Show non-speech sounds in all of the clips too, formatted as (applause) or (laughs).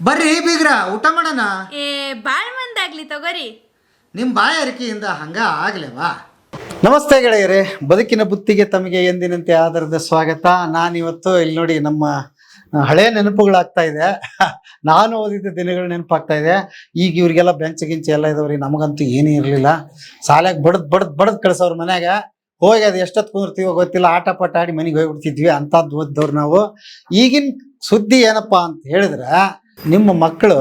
ಬರ್ರಿ ಬೀಗ್ರ ಊಟ ಮಾಡೋಣ. ಏ ಬಾಳ್ ಮಂದಾಗ್ಲಿ ತಗೋರಿ. ನಿಮ್ಮ ಬಾಯ ಅರಿಕೆಯಿಂದ ಹಂಗ ಆಗ್ಲೇವಾ? ನಮಸ್ತೆ ಗೆಳೆಯರೇ ಬದುಕಿನ ಬುತ್ತಿಗೆ ತಮಗೆ ಎಂದಿನಂತೆ ಆಧಾರದ ಸ್ವಾಗತ. ನಾನಿವತ್ತು ಇಲ್ಲಿ ನೋಡಿ ನಮ್ಮ ಹಳೆ ನೆನಪುಗಳಾಗ್ತಾ ಇದೆ. (laughs) ನಾನು ಓದಿದ್ದ ದಿನಗಳು ನೆನಪಾಗ್ತಾ ಇದೆ. ಈಗ ಇವ್ರಿಗೆಲ್ಲ ಬೆಂಚ್ ಗಿಂಚೆ ಎಲ್ಲ ಇದಾವ್ರಿ ನಮಗಂತೂ ಏನೂ ಇರಲಿಲ್ಲ. ಶಾಲ್ಯಾಗ ಬಡದ್ ಬಡದ್ ಬಡದ್ ಕಳ್ಸೋರ್ ಮನ್ಯಾಗ. ಹೋಗಿ ಅದು ಎಷ್ಟೊತ್ತು ಕುಂದಿರ್ತೀವೋ ಗೊತ್ತಿಲ್ಲ ಆಟ ಪಾಟ ಆಡಿ ಮನೆಗೆ ಹೋಗ್ಬಿಡ್ತಿದ್ವಿ ಅಂಥದ್ದು ಓದ್ದವ್ರು ನಾವು. ಈಗಿನ ಸುದ್ದಿ ಏನಪ್ಪಾ ಅಂತ ಹೇಳಿದ್ರೆ ನಿಮ್ಮ ಮಕ್ಕಳು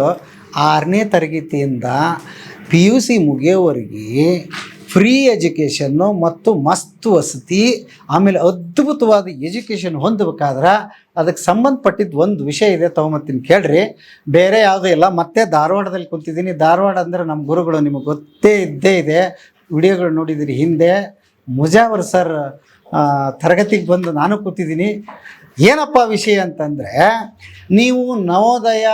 ಆರನೇ ತರಗತಿಯಿಂದ ಪಿ ಯು ಸಿ ಮುಗಿಯೋವರೆಗೆ ಫ್ರೀ ಎಜುಕೇಷನ್ನು ಮತ್ತು ಮಸ್ತ್ ವಸತಿ, ಆಮೇಲೆ ಅದ್ಭುತವಾದ ಎಜುಕೇಷನ್ ಹೊಂದಬೇಕಾದ್ರೆ ಅದಕ್ಕೆ ಸಂಬಂಧಪಟ್ಟಿದ್ದು ಒಂದು ವಿಷಯ ಇದೆ ತಗೊಂಬತ್ತೀನಿ ಕೇಳ್ರಿ. ಬೇರೆ ಯಾವುದೂ ಇಲ್ಲ, ಮತ್ತೆ ಧಾರವಾಡದಲ್ಲಿ ಕುಂತಿದ್ದೀನಿ. ಧಾರವಾಡ ಅಂದರೆ ನಮ್ಮ ಗುರುಗಳು ನಿಮಗೆ ಗೊತ್ತೇ ಇದ್ದೇ ಇದೆ. ವಿಡಿಯೋಗಳು ನೋಡಿದ್ದೀರಿ ಹಿಂದೆ. ಮುಜಾವರ್ ಸರ್ ತರಗತಿಗೆ ಬಂದು ನಾನು ಕೂತಿದ್ದೀನಿ. ಏನಪ್ಪ ವಿಷಯ ಅಂತಂದರೆ, ನೀವು ನವೋದಯ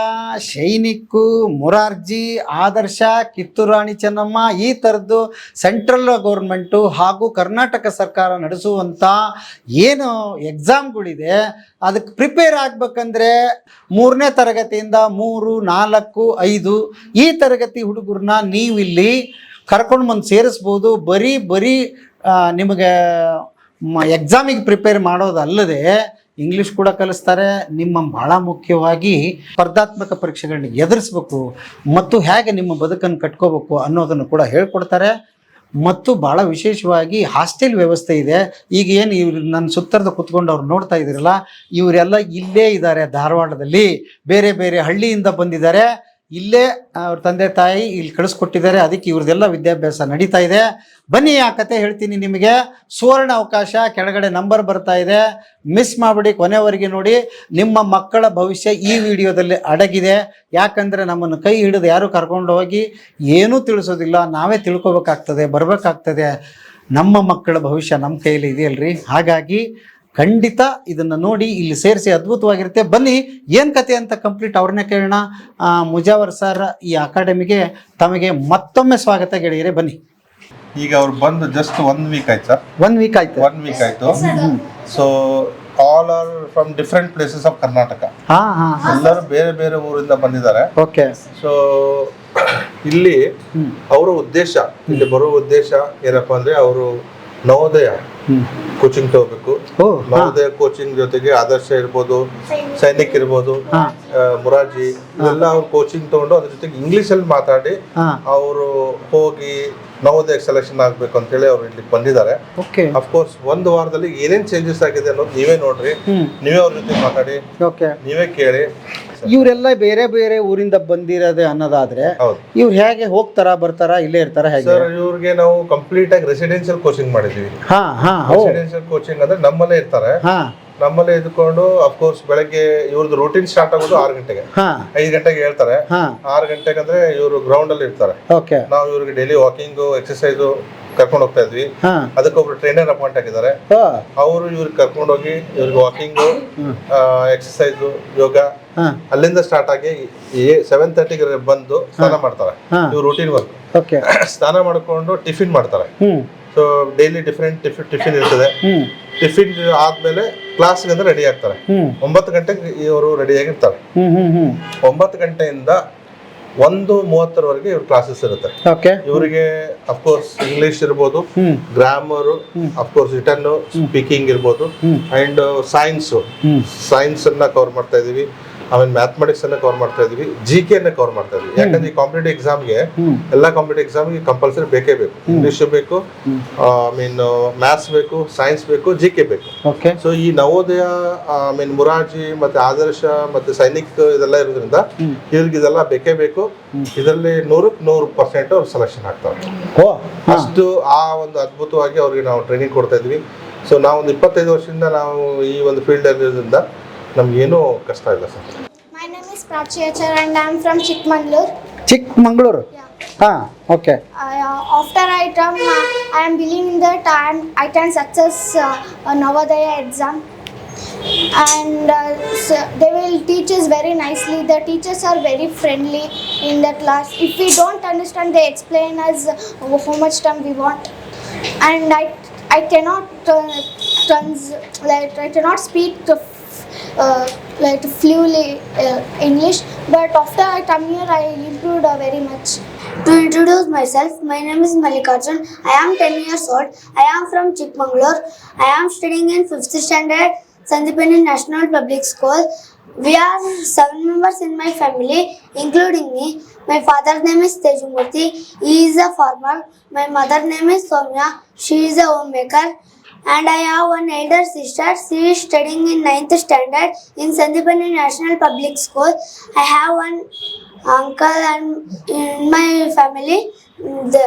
ಸೈನಿಕ್ಕು ಮುರಾರ್ಜಿ, ಆದರ್ಶ, ಕಿತ್ತೂರಾಣಿ ಚೆನ್ನಮ್ಮ ಈ ಥರದ್ದು ಸೆಂಟ್ರಲ್ ಗೌರ್ಮೆಂಟು ಹಾಗೂ ಕರ್ನಾಟಕ ಸರ್ಕಾರ ನಡೆಸುವಂಥ ಏನು ಎಕ್ಸಾಮ್ಗಳಿದೆ, ಅದಕ್ಕೆ ಪ್ರಿಪೇರ್ ಆಗಬೇಕಂದ್ರೆ ಮೂರನೇ ತರಗತಿಯಿಂದ ಮೂರು, ನಾಲ್ಕು, ಐದು ಈ ತರಗತಿ ಹುಡುಗರನ್ನ ನೀವು ಇಲ್ಲಿ ಕರ್ಕೊಂಡು ಬಂದು ಸೇರಿಸ್ಬೋದು. ಬರೀ ಬರೀ ನಿಮಗೆ ಎಕ್ಸಾಮಿಗೆ ಪ್ರಿಪೇರ್ ಮಾಡೋದಲ್ಲದೆ ಇಂಗ್ಲೀಷ್ ಕೂಡ ಕಲಿಸ್ತಾರೆ. ನಿಮ್ಮ ಬಹಳ ಮುಖ್ಯವಾಗಿ ಸ್ಪರ್ಧಾತ್ಮಕ ಪರೀಕ್ಷೆಗಳನ್ನ ಎದುರಿಸ್ಬೇಕು ಮತ್ತು ಹೇಗೆ ನಿಮ್ಮ ಬದುಕನ್ನು ಕಟ್ಕೋಬೇಕು ಅನ್ನೋದನ್ನು ಕೂಡ ಹೇಳ್ಕೊಡ್ತಾರೆ. ಮತ್ತು ಭಾಳ ವಿಶೇಷವಾಗಿ ಹಾಸ್ಟೆಲ್ ವ್ಯವಸ್ಥೆ ಇದೆ. ಈಗ ಏನು ಇವ್ರು ನನ್ನ ಸುತ್ತರದ ಕುತ್ಕೊಂಡು ಅವ್ರು ನೋಡ್ತಾ ಇದ್ದೀರಲ್ಲ, ಇವರೆಲ್ಲ ಇಲ್ಲೇ ಇದ್ದಾರೆ ಧಾರವಾಡದಲ್ಲಿ. ಬೇರೆ ಬೇರೆ ಹಳ್ಳಿಯಿಂದ ಬಂದಿದ್ದಾರೆ. ಇಲ್ಲೇ ಅವ್ರ ತಂದೆ ತಾಯಿ ಇಲ್ಲಿ ಕಳಿಸ್ಕೊಟ್ಟಿದ್ದಾರೆ. ಅದಕ್ಕೆ ಇವ್ರದ್ದೆಲ್ಲ ವಿದ್ಯಾಭ್ಯಾಸ ನಡೀತಾ ಇದೆ. ಬನ್ನಿ, ಆ ಕತೆ ಹೇಳ್ತೀನಿ ನಿಮಗೆ. ಸುವರ್ಣ ಅವಕಾಶ, ಕೆಳಗಡೆ ನಂಬರ್ ಬರ್ತಾ ಇದೆ. ಮಿಸ್ ಮಾಡಿಬಿಡಿ ಕೊನೆವರೆಗೆ ನೋಡಿ. ನಿಮ್ಮ ಮಕ್ಕಳ ಭವಿಷ್ಯ ಈ ವಿಡಿಯೋದಲ್ಲಿ ಅಡಗಿದೆ. ಯಾಕಂದರೆ ನಮ್ಮನ್ನು ಕೈ ಹಿಡಿದು ಯಾರು ಕರ್ಕೊಂಡು ಹೋಗಿ ಏನೂ ತಿಳಿಸೋದಿಲ್ಲ. ನಾವೇ ತಿಳ್ಕೊಬೇಕಾಗ್ತದೆ, ಬರಬೇಕಾಗ್ತದೆ. ನಮ್ಮ ಮಕ್ಕಳ ಭವಿಷ್ಯ ನಮ್ಮ ಕೈಯಲ್ಲಿ ಇದೆಯಲ್ರಿ? ಹಾಗಾಗಿ ಖಂಡಿತ ಇದನ್ನು ನೋಡಿ ಇಲ್ಲಿ ಸೇರಿಸಿ ಅದ್ಭುತವಾಗಿರುತ್ತೆ. ಬನ್ನಿ ಏನು ಕತೆ ಅಂತ ಕಂಪ್ಲೀಟ್ ಅವ್ರನ್ನೇ ಕೇಳೋಣ. ಆ, ಮುಜಾವರ್ ಸರ್ ಈ ಅಕಾಡೆಮಿಗೆ ತಮಗೆ ಮತ್ತೊಮ್ಮೆ ಸ್ವಾಗತ ಗೆಳೆಯರೆ ಬನ್ನಿ. ಈಗ ಅವ್ರು ಬಂದು ಜಸ್ಟ್ ಒನ್ ವೀಕ್ ಆಯ್ತು? ಸರ್ ಒನ್ ವೀಕ್ ಆಯ್ತು. ಒನ್ ವೀಕ್ ಆಯ್ತು. So all are from different places of Karnataka ಹಾಂ ಹಾಂ. ಎಲ್ಲರೂ ಬೇರೆ ಬೇರೆ ಊರಿಂದ ಬಂದಿದ್ದಾರೆ. ಓಕೆ ಸೊ ಇಲ್ಲಿ ಅವರ ಉದ್ದೇಶ ಇಲ್ಲಿ ಬರೋ ಉದ್ದೇಶ ಏನಪ್ಪಾ ಅಂದ್ರೆ ಅವರು ನವೋದಯ. ಕೋಚಿಂಗ್ ತಗೋಬೇಕು. ನವೋದಯ ಕೋಚಿಂಗ್ ಜೊತೆಗೆ ಆದರ್ಶ ಇರ್ಬೋದು ಸೈನಿಕ್ ಇರ್ಬೋದು ಮುರಾರ್ಜಿ ಎಲ್ಲ ಅವ್ರು ಕೋಚಿಂಗ್ ತಗೊಂಡು ಅದ್ರ ಜೊತೆಗೆ ಇಂಗ್ಲಿಷ್ ಅಲ್ಲಿ ಮಾತಾಡಿ ಅವರು ಹೋಗಿ ನವೋದಯ ಸೆಲೆಕ್ಷನ್ ಆಗ್ಬೇಕು ಅಂತ ಹೇಳಿ ಅವ್ರು ಇಲ್ಲಿ ಬಂದಿದ್ದಾರೆ. ಅಫ್ಕೋರ್ಸ್ ಒಂದು ವಾರದಲ್ಲಿ ಏನೇನ್ ಚೇಂಜಸ್ ಆಗಿದೆ ಅನ್ನೋದು ನೀವೇ ನೋಡ್ರಿ. ನೀವೇ ಅವ್ರ ಜೊತೆ ಮಾತಾಡಿ. ನೀವೇ ಕೇಳಿ. ಇವರೆಲ್ಲ ಬೇರೆ ಬೇರೆ ಊರಿಂದ ಬಂದಿರೋದೇ ಅನ್ನೋದಾದ್ರೆ ಇವ್ರು ಹೇಗೆ ಹೋಗ್ತಾರಾ ಬರ್ತಾರಾ ಇಲ್ಲೇ ಇರ್ತಾರ ಹೇಗೆ? ಸರ್ ಇವ್ರಿಗೆ ನಾವು ಕಂಪ್ಲೀಟ್ ಆಗಿ ರೆಸಿಡೆನ್ಶಿಯಲ್ ಕೋಚಿಂಗ್ ಮಾಡಿದೀವಿ ಹಾ ಹೋ. ರೆಸಿಡೆನ್ಷಿಯಲ್ ಕೋಚಿಂಗ್ ಅಂದ್ರೆ ನಮ್ಮಲ್ಲೇ ಇರ್ತಾರೆ. ನಮ್ಮಲ್ಲೇ ಇದ್ಕೊಂಡು ಅಫ್ಕೋರ್ಸ್ ಬೆಳಗ್ಗೆ ಇವ್ರದ್ದು ರೂಟೀನ್ ಸ್ಟಾರ್ಟ್ ಆಗೋದು ಆರು ಗಂಟೆಗೆ. ಐದು ಗಂಟೆಗೆ ಹೇಳ್ತಾರೆ. ಆರು ಗಂಟೆಗೆ ಅಂದ್ರೆ ಇವರು ಗ್ರೌಂಡ್ ಅಲ್ಲಿ ಇರ್ತಾರೆ. ನಾವು ಇವ್ರಿಗೆ ಡೈಲಿ ವಾಕಿಂಗ್ ಎಕ್ಸರ್ಸೈಸ್ ಕರ್ಕೊಂಡು ಹೋಗ್ತಾ ಇದ್ವಿ. ಅದಕ್ಕೊಬ್ರು ಟ್ರೈನರ್ ಅಪಾಯಿಂಟ್ ಆಗಿದ್ದಾರೆ. ಅವರು ಇವ್ರಿಗೆ ಕರ್ಕೊಂಡು ಹೋಗಿ ಇವ್ರಿಗೆ ವಾಕಿಂಗ್ ಎಕ್ಸರ್ಸೈಸ್ ಯೋಗ ಅಲ್ಲಿಂದ ಸ್ಟಾರ್ಟ್ ಆಗಿ ಸೆವೆನ್ ತರ್ಟಿಗೆ ಬಂದು ಸ್ನಾನ ಮಾಡ್ತಾರೆ. ಇವ್ರು ರೂಟೀನ್ ವರ್ಕ್ ಸ್ನಾನ ಮಾಡ್ಕೊಂಡು ಟಿಫಿನ್ ಮಾಡ್ತಾರೆ. So daily different tiffin tiffin ಇರ್ತದೆ. ಟಿಫಿನ್ ಆದ್ಮೇಲೆ ಕ್ಲಾಸ್ಗೆ ಅಂದ್ರೆ ರೆಡಿ ಆಗ್ತಾರೆ ಒಂಬತ್ತು ಗಂಟೆಗೆ ಇವರು ರೆಡಿ ಆಗಿರ್ತಾರೆ. ಒಂಬತ್ತು ಗಂಟೆಯಿಂದ ಒಂದು ಮೂವತ್ತರವರೆಗೆ ಇವ್ರ ಕ್ಲಾಸಸ್ ಇರುತ್ತೆ. ಇವರಿಗೆ ಅಫ್ಕೋರ್ಸ್ ಇಂಗ್ಲಿಷ್ ಇರ್ಬೋದು grammar of course written speaking ಇರ್ಬೋದು. ಅಂಡ್ ಸೈನ್ಸ್ ಸೈನ್ಸ್ ಅನ್ನ ಕವರ್ ಮಾಡ್ತಾ ಇದೀವಿ. ಆಮೇಲೆ ಮ್ಯಾಥಮೆಟಿಕ್ಸ್ ಅನ್ನ ಕವರ್ ಮಾಡ್ತಾ ಇದೀವಿ ಜಿ ಕೆ ಅನ್ನ ಕವರ್ ಮಾಡ್ತಾ ಇದೀವಿ. ಯಾಕಂದ್ರೆ ಈ ಕಾಂಪಿಟೇಟಿವ್ ಎಕ್ಸಾಮ್ಗೆ ಎಲ್ಲಾ ಎಲ್ಲ ಕಾಂಪಿಟೇಟಿವ್ ಎಕ್ಸಾಮ್ಗೆ ಕಂಪಲ್ಸರಿ ಬೇಕೇ ಬೇಕು. ಇಂಗ್ಲಿಷ್ ಬೇಕು ಐ ಮೀನ್ ಮ್ಯಾಥ್ಸ್ ಬೇಕು ಸೈನ್ಸ್ ಬೇಕು ಜಿ ಕೆ ಬೇಕು. ಸೊ ಈ ನವೋದಯ ಐ ಮೀನ್ ಮುರಾರ್ಜಿ ಮತ್ತೆ ಆದರ್ಶ ಮತ್ತೆ ಸೈನಿಕ್ ಇದೆಲ್ಲ ಇರೋದ್ರಿಂದ. ಇವ್ರಿಗೆ ಇದೆಲ್ಲ ಬೇಕೇ ಬೇಕು. ಇದರಲ್ಲಿ ನೂರಕ್ಕೆ ನೂರು ಪರ್ಸೆಂಟ್ ಅವ್ರು ಸೆಲೆಕ್ಷನ್ ಆಗ್ತಾರೆ. ಅಷ್ಟು ಆ ಒಂದು ಅದ್ಭುತವಾಗಿ ಅವ್ರಿಗೆ ನಾವು ಟ್ರೈನಿಂಗ್ ಕೊಡ್ತಾ ಇದ್ವಿ. ಸೊ ನಾವು ಒಂದು ಇಪ್ಪತ್ತೈದು ವರ್ಷದಿಂದ ನಾವು ಈ ಒಂದು ಫೀಲ್ಡ್ ಇರೋದ್ರಿಂದ ನಮ್ಗೇನು ಕಷ್ಟ ಇಲ್ಲ sir My name is Prachi Achar and I am from Chikmagalur. Chikmagalur Yeah. ಹಾ okay I, uh, after I come, uh, I am believing that I, am, I can success uh, a Navodaya exam. And uh, so they will teach us very nicely. The teachers are very friendly in the class. If we don't understand, they explain us uh, how much time we want. And I, I cannot uh, trans, like I cannot speak. To uh, like fluently uh, English. But after I come here, I improved uh, very much. To introduce myself, my name is Mallikarjun. I am 10 years old. I am from Chikmagalur. I am studying in 5th standard Sandipani National Public School. We are seven members in my family, including me. My father's name is Tejumurthy. He is a farmer. My mother's name is Somya. She is a homemaker. And I have one elder sister. She is studying in 9th standard in Sandipani National Public School. I have one uncle and in my family. The,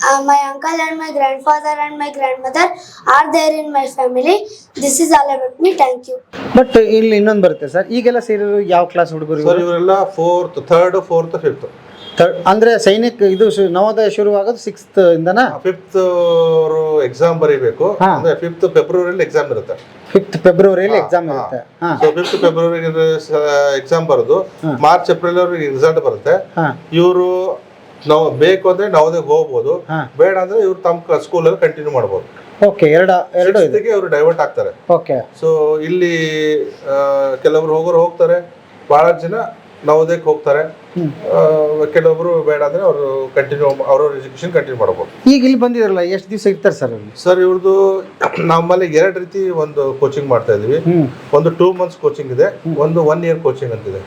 uh, my uncle and my grandfather and my grandmother are there in my family. This is all about me. Thank you. But ಇಲ್ಲಿ ಇನ್ನೊಂದು ಬರುತ್ತೆ sir ಈಗೆಲ್ಲ ಸೇರಿರೋ ಯಾವ class ಹುಡುಗರು sir ಇವರೆಲ್ಲ fourth third fourth fifth ಅಂದ್ರೆ ಸೈನಿಕ್ ಇದು ಶು- ನವೋದಯ ಶುರುವಾಗೋದು ಸಿಕ್ಸ್ತ್ ಇಂದನಾ? ಫಿಫ್ತ್ ಅವರು ಎಕ್ಸಾಮ್ ಬರೀಬೇಕು. ಹಾ. ಅಂದ್ರೆ ಫಿಫ್ತ್ ಫೆಬ್ರವರಿಲಿ ಎಕ್ಸಾಮ್ ಇರುತ್ತೆ. ಫಿಫ್ತ್ ಫೆಬ್ರವರಿಯಲ್ಲಿ ಎಕ್ಸಾಮ್ ಇರುತ್ತೆ. ಹಾ. ಸೊ ಫಿಫ್ತ್ ಫೆಬ್ರವರಿ ಎಕ್ಸಾಮ್ ಬರೋದು. ಮಾರ್ಚ್ ಏಪ್ರಿಲ್ ಅವ್ರಿಗೆ ರಿಸಲ್ಟ್ ಬರುತ್ತೆ. ಹಾ. ಇವರು ನಾವು ಬೇಕು ಅಂದ್ರೆ ನವೋದಯಕ್ಕೆ ಹೋಗ್ಬೋದು. ಹಾ. ಬೇಡ ಅಂದ್ರೆ ಇವ್ರು ತಮ್ಮ ಸ್ಕೂಲಲ್ಲಿ ಕಂಟಿನ್ಯೂ ಮಾಡ್ಬೋದು. ಓಕೆ ಎರಡು ಎರಡು ಇದೆ. ಜೊತೆಗೆ ಅವರು ಡೈವರ್ಟ್ ಆಗ್ತಾರೆ. ಓಕೆ ಸೊ ಇಲ್ಲಿ ಆ, ಕೆಲವರು ಹೋಗೋರು ಹೋಗ್ತಾರೆ. ಬಹಳ ಜನ ನವೋದಯಕ್ಕೆ ಹೋಗ್ತಾರೆ. ಕೆಲವೊಬ್ರು ಬೇಡ ಅಂದ್ರೆ ಅವರು ಕಂಟಿನ್ಯೂ ಅವ್ರವ್ರ ಎಜುಕೇಶನ್ ಕಂಟಿನ್ಯೂ ಮಾಡಬಹುದು ಈಗ ಇಲ್ಲಿ ಬಂದಿರಲ್ಲ ಎಷ್ಟು ದಿವಸ ಇರ್ತಾರೆ ಸರ್ ಅಲ್ಲಿ? ಸರ್ ಇವ್ರದ್ದು ನಮ್ಮಲ್ಲಿ ಎರಡು ರೀತಿ ಒಂದು ಕೋಚಿಂಗ್ ಮಾಡ್ತಾ ಇದೀವಿ. ಒಂದು ಟೂ ಮಂತ್ಸ್ ಕೋಚಿಂಗ್ ಇದೆ ಒಂದು ಒನ್ ಇಯರ್ ಕೋಚಿಂಗ್ ಅಂತಿದೆ.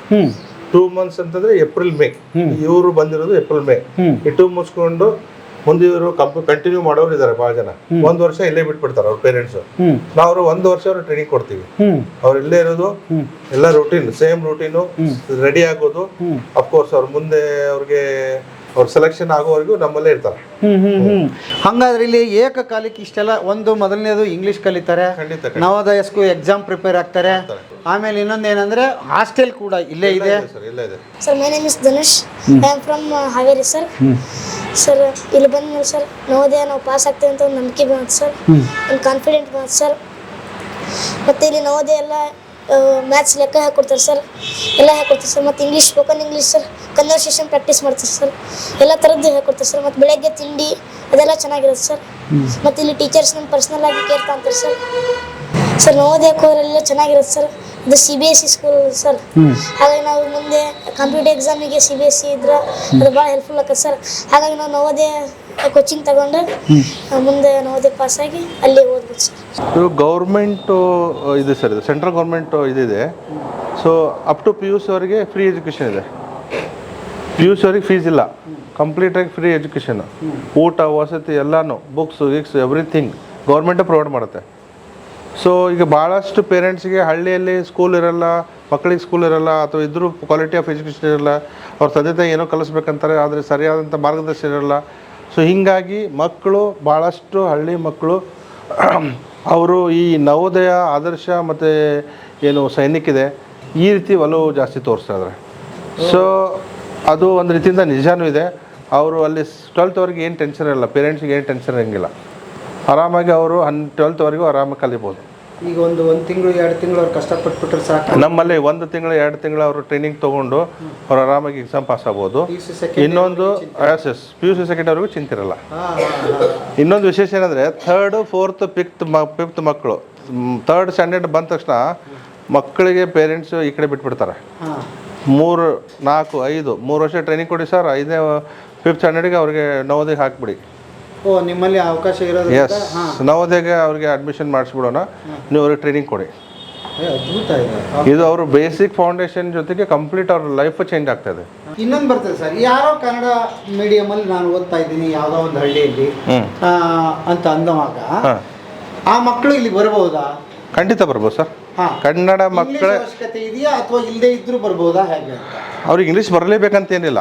ಟೂ ಮಂತ್ಸ್ ಅಂತಂದ್ರೆ ಏಪ್ರಿಲ್ ಮೇ. ಇವರು ಬಂದಿರೋದು ಏಪ್ರಿಲ್ ಮೇ ಈ ಟೂ ಮುಗಿಸ್ಕೊಂಡು ಮುಂದೆ ಇವರು ಕಂಟಿನ್ಯೂ ಮಾಡೋರು ಇದ್ದಾರೆ ಬಹಳ ಜನ. ಒಂದ್ ವರ್ಷ ಇಲ್ಲೇ ಬಿಟ್ಬಿಡ್ತಾರೆ ಅವ್ರ ಪೇರೆಂಟ್ಸ್ ನಾವು ಅವ್ರು ಒಂದ್ ವರ್ಷ ಅವ್ರ ಟ್ರೈನಿಂಗ್ ಕೊಡ್ತೀವಿ ಅವ್ರ ಇಲ್ಲೇ ಇರೋದು. ಎಲ್ಲ ರೂಟೀನ್ ಸೇಮ್ ರೂಟೀನು ರೆಡಿ ಆಗೋದು. ಅಫ್ಕೋರ್ಸ್ ಅವ್ರ ಮುಂದೆ ಅವ್ರಿಗೆ ಅವ್ರ ಸೆಲೆಕ್ಷನ್ ಆಗೋವರೆಗೂ ನಮ್ಮಲ್ಲೇ ಇರ್ತಾರೆ. ಹಂಗಾದ್ರೆ ಇಲ್ಲಿ ಏಕಕಾಲಕ್ಕೆ ಇಷ್ಟೆಲ್ಲ ಒಂದು ಮೊದಲನೇದು ಇಂಗ್ಲಿಷ್ ಕಲಿತಾರೆ. ನವೋದಯ ಸ್ಕೂಲ್ ಎಕ್ಸಾಮ್ ಪ್ರಿಪೇರ್ ಆಗ್ತಾರೆ. ಆಮೇಲೆ ಇನ್ನೊಂದು ಏನಂದ್ರೆ ಹಾಸ್ಟೆಲ್ ಕೂಡ ಇಲ್ಲೇ ಇದೆ. ಸರ್ ಮೈ ಇದೆ. Is Dhanush I am from Haveri am sir ಇಲ್ಲಿ ಬಂದ್ಮೇಲೆ ಸರ್ ನವೋದಯ ನಾವು ಪಾಸ್ ಆಗ್ತೇವೆ ಅಂತ ಒಂದು ನಂಬಿಕೆ ಬಂತು ಸರ್. ಒಂದು ಕಾನ್ಫಿಡೆಂಟ್ ಬಂತು ಸರ್. ಮತ್ತು ಇಲ್ಲಿ ನವೋದಯ ಎಲ್ಲ ಮ್ಯಾಥ್ಸ್ ಲೆಕ್ಕ ಹಾಕೊಡ್ತಾರೆ ಸರ್. ಎಲ್ಲ ಹಾಕೊಡ್ತಾರೆ ಸರ್. ಮತ್ತು English spoken English sir. Conversation practice ಮಾಡ್ತಾರೆ ಸರ್. ಎಲ್ಲ ಥರದ್ದು ಹೇಳ್ಕೊಡ್ತಾರೆ ಸರ್. ಮತ್ತು ಬೆಳಗ್ಗೆ ತಿಂಡಿ ಅದೆಲ್ಲ ಚೆನ್ನಾಗಿರುತ್ತೆ ಸರ್. ಮತ್ತು ಇಲ್ಲಿ ಟೀಚರ್ಸ್ ನಮ್ಮ ಪರ್ಸ್ನಲ್ ಆಗಿ ಕೇರ್ ತಗೊಂತಾರೆ ಸರ್. ಸರ್ ನವೋದಯಕ್ಕೆ ಹೋದ್ರೆಲ್ಲ ಚೆನ್ನಾಗಿರುತ್ತೆ ಸರ್. ಇದು C B S C school sir ಹಾಗಾಗಿ ನಾವು ಮುಂದೆ ಕಂಪ್ಯೂಟರ್ ಎಕ್ಸಾಮಿಗೆ ಸಿ ಬಿ ಎಸ್ ಸಿ ಇದ್ರೆ ಅದು ಭಾಳ ಹೆಲ್ಪ್ಫುಲ್ ಆಗ್ತದೆ ಸರ್ ಹಾಗಾಗಿ ನಾವು ನವೋದಯ ಕೋಚಿಂಗ್ ತಗೊಂಡು ಮುಂದೆ ನವೋದಯ ಪಾಸಾಗಿ ಅಲ್ಲಿ ಓದ್ಬೋದು ಸರ್ ಇದು ಗೌರ್ಮೆಂಟು ಇದೆ ಸರ್ ಇದು ಸೆಂಟ್ರಲ್ ಗೌರ್ಮೆಂಟ್ ಇದಿದೆ. So up to P U C ಅವರಿಗೆ ಫ್ರೀ ಎಜುಕೇಷನ್ ಇದೆ. ಪಿ ಯು ಸಿ ಅವ್ರಿಗೆ ಫೀಸ್ ಇಲ್ಲ. ಕಂಪ್ಲೀಟಾಗಿ ಫ್ರೀ ಎಜುಕೇಷನ್ ಊಟ ವಸತಿ ಎಲ್ಲಾನು ಬುಕ್ಸ್ ಗಿಕ್ಸ್ ಎವ್ರಿಥಿಂಗ್ ಗೌರ್ಮೆಂಟೇ ಪ್ರೊವೈಡ್ ಮಾಡುತ್ತೆ. ಸೊ ಈಗ ಭಾಳಷ್ಟು ಪೇರೆಂಟ್ಸ್ಗೆ ಹಳ್ಳಿಯಲ್ಲಿ ಸ್ಕೂಲ್ ಇರಲ್ಲ, ಮಕ್ಕಳಿಗೆ ಸ್ಕೂಲ್ ಇರಲ್ಲ, ಅಥವಾ ಇದ್ರೂ ಕ್ವಾಲಿಟಿ ಆಫ್ ಎಜುಕೇಷನ್ ಇರಲ್ಲ, ಅವ್ರ ತಂದೆ ತಾಯಿ ಏನೋ ಕಲಿಸ್ಬೇಕಂತಾರೆ, ಆದರೆ ಸರಿಯಾದಂಥ ಮಾರ್ಗದರ್ಶನ ಇರಲ್ಲ. ಸೊ ಹೀಗಾಗಿ ಮಕ್ಕಳು ಭಾಳಷ್ಟು ಹಳ್ಳಿ ಮಕ್ಕಳು (clears throat) ಅವರು ಈ ನವೋದಯ, ಆದರ್ಶ ಮತ್ತು ಏನು ಸೈನಿಕಿದೆ, ಈ ರೀತಿ ಒಲವು ಜಾಸ್ತಿ ತೋರಿಸ್ತಾ ಇದ್ದಾರೆ. ಸೊ ಅದು ಒಂದು ರೀತಿಯಿಂದ ನಿಜಾನೂ ಇದೆ. ಅವರು ಅಲ್ಲಿ ಟ್ವೆಲ್ತ್ವರೆಗೆ ಏನು ಟೆನ್ಷನ್ ಇರಲ್ಲ ಪೇರೆಂಟ್ಸ್ಗೆ ಏನು ಟೆನ್ಷನ್ ಇರೋಂಗಿಲ್ಲ. ಆರಾಮಾಗಿ ಅವರು ಹನ್ ಟ್ವೆಲ್ತ್ವರೆಗೂ ಆರಾಮಾಗಿ ಕಲಿಬೋದು. ಈಗ ಒಂದು ಒಂದು ತಿಂಗಳು ಎರಡು ತಿಂಗಳು ಅವ್ರು ಕಷ್ಟಪಟ್ಬಿಟ್ರೆ ಸಾಕು? ನಮ್ಮಲ್ಲಿ ಒಂದು ತಿಂಗಳು ಎರಡು ತಿಂಗಳು ಅವರು ಟ್ರೈನಿಂಗ್ ತೊಗೊಂಡು ಅವ್ರು ಆರಾಮಾಗಿ ಎಕ್ಸಾಮ್ ಪಾಸ್ ಆಗ್ಬೋದು. ಇನ್ನೊಂದು S S P U C ಸೆಕೆಂಡ್ವರೆಗೂ ಚಿಂತಿರಲ್ಲ ಇನ್ನೊಂದು ವಿಶೇಷ ಏನಂದರೆ ಥರ್ಡ್ ಫೋರ್ತ್ ಫಿಫ್ತ್ ಮ ಫಿಫ್ತ್ ಮಕ್ಕಳು ಥರ್ಡ್ ಸ್ಟ್ಯಾಂಡರ್ಡ್ ಬಂದ ತಕ್ಷಣ ಮಕ್ಕಳಿಗೆ ಪೇರೆಂಟ್ಸು ಈ ಕಡೆ ಬಿಟ್ಬಿಡ್ತಾರೆ. ಮೂರು ನಾಲ್ಕು ಐದು ಮೂರು ವರ್ಷ ಟ್ರೈನಿಂಗ್ ಕೊಡಿ ಸರ್ ಐದನೇ ಫಿಫ್ತ್ ಸ್ಟ್ಯಾಂಡರ್ಡಿಗೆ ಅವ್ರಿಗೆ ನವೋದಯಕ್ಕೆ ಹಾಕ್ಬಿಡಿ. ಓ ನಿಮ್ಮಲ್ಲಿ ಅವಕಾಶ ಎಸ್ ಇರೋದ್ರಿಂದ ಹಾಂ. ನವೋದಯಗೆ ಅವ್ರಿಗೆ ಅಡ್ಮಿಷನ್ ಮಾಡಿಸ್ಬಿಡೋಣ. ನೀವು ಅವ್ರಿಗೆ ಟ್ರೈನಿಂಗ್ ಕೊಡಿ. ಅದ್ಭುತ ಇದೆ. ಇದು ಅವರು ಬೇಸಿಕ್ ಫೌಂಡೇಶನ್ ಜೊತೆಗೆ ಕಂಪ್ಲೀಟ್ ಅವ್ರ ಲೈಫ್ ಚೇಂಜ್ ಆಗ್ತದೆ ಇನ್ನೊಂದು ಬರ್ತದೆ ಸರ್. ಯಾರೋ ಕನ್ನಡ ಮೀಡಿಯಮಲ್ಲಿ ನಾನು ಓದ್ತಾ ಇದ್ದೀನಿ ಯಾವುದೋ ಒಂದು ಹಳ್ಳಿಯಲ್ಲಿ ಹ್ಮ್. ಆ, ಅಂತ ಅಂದವಾಗ ಆ ಮಕ್ಕಳು ಇಲ್ಲಿ ಬರಬಹುದಾ ಖಂಡಿತ ಬರ್ಬೋದು ಸರ್. ಹಾ. ಕನ್ನಡ ಮಕ್ಕಳ ಅವಶ್ಯಕತೆ ಇದೆಯಾ ಅಥವಾ ಇಲ್ಲದೆ ಇದ್ರೂ ಬರ್ಬೋದಾ? ಹೇಗೆ ಅಂತ. ಅವ್ರಿಗೆ ಇಂಗ್ಲೀಷ್ ಬರಲೇಬೇಕಂತೇನಿಲ್ಲ.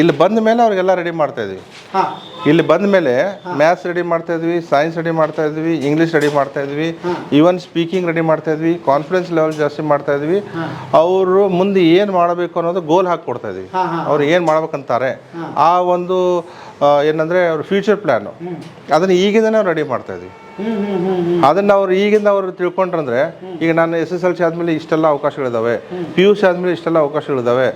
ಇಲ್ಲಿ ಬಂದ ಮೇಲೆ ಅವ್ರಿಗೆಲ್ಲ ರೆಡಿ ಮಾಡ್ತಾ ಇದ್ವಿ. ಇಲ್ಲಿ ಬಂದ ಮೇಲೆ ಮ್ಯಾಥ್ಸ್ ರೆಡಿ ಮಾಡ್ತಾ ಇದ್ವಿ ಸೈನ್ಸ್ ರೆಡಿ ಮಾಡ್ತಾ ಇದ್ವಿ ಇಂಗ್ಲೀಷ್ ರೆಡಿ ಮಾಡ್ತಾ ಇದ್ವಿ ಈವನ್ ಸ್ಪೀಕಿಂಗ್ ರೆಡಿ ಮಾಡ್ತಾ ಇದ್ವಿ ಕಾನ್ಫಿಡೆನ್ಸ್ ಲೆವೆಲ್ ಜಾಸ್ತಿ ಮಾಡ್ತಾ ಇದ್ವಿ. ಅವರು ಮುಂದೆ ಏನು ಮಾಡಬೇಕು ಅನ್ನೋದು ಗೋಲ್ ಹಾಕಿ ಕೊಡ್ತಾ ಇದ್ವಿ ಅವ್ರು ಏನು ಮಾಡ್ಬೇಕಂತಾರೆ? ಆ ಒಂದು ಏನಂದ್ರೆ ಅವ್ರ ಫ್ಯೂಚರ್ ಪ್ಲ್ಯಾನು ಅದನ್ನು ಈಗಿಂದನೇ ನಾವು ರೆಡಿ ಮಾಡ್ತಾ ಇದ್ವಿ. ಅದನ್ನ ಅವ್ರು ಈಗಿಂದ ಅವರು ತಿಳ್ಕೊಂಡ್ರಂದ್ರೆ, ಈಗ ನಾನು ಎಸ್ ಎಸ್ ಎಲ್ ಸಿ ಆದಮೇಲೆ ಇಷ್ಟೆಲ್ಲ ಅವಕಾಶಗಳಿದಾವೆ. ಪಿ ಯು ಸಿ ಆದಮೇಲೆ ಇಷ್ಟೆಲ್ಲ ಅವಕಾಶಗಳಿದ್ದಾವೆ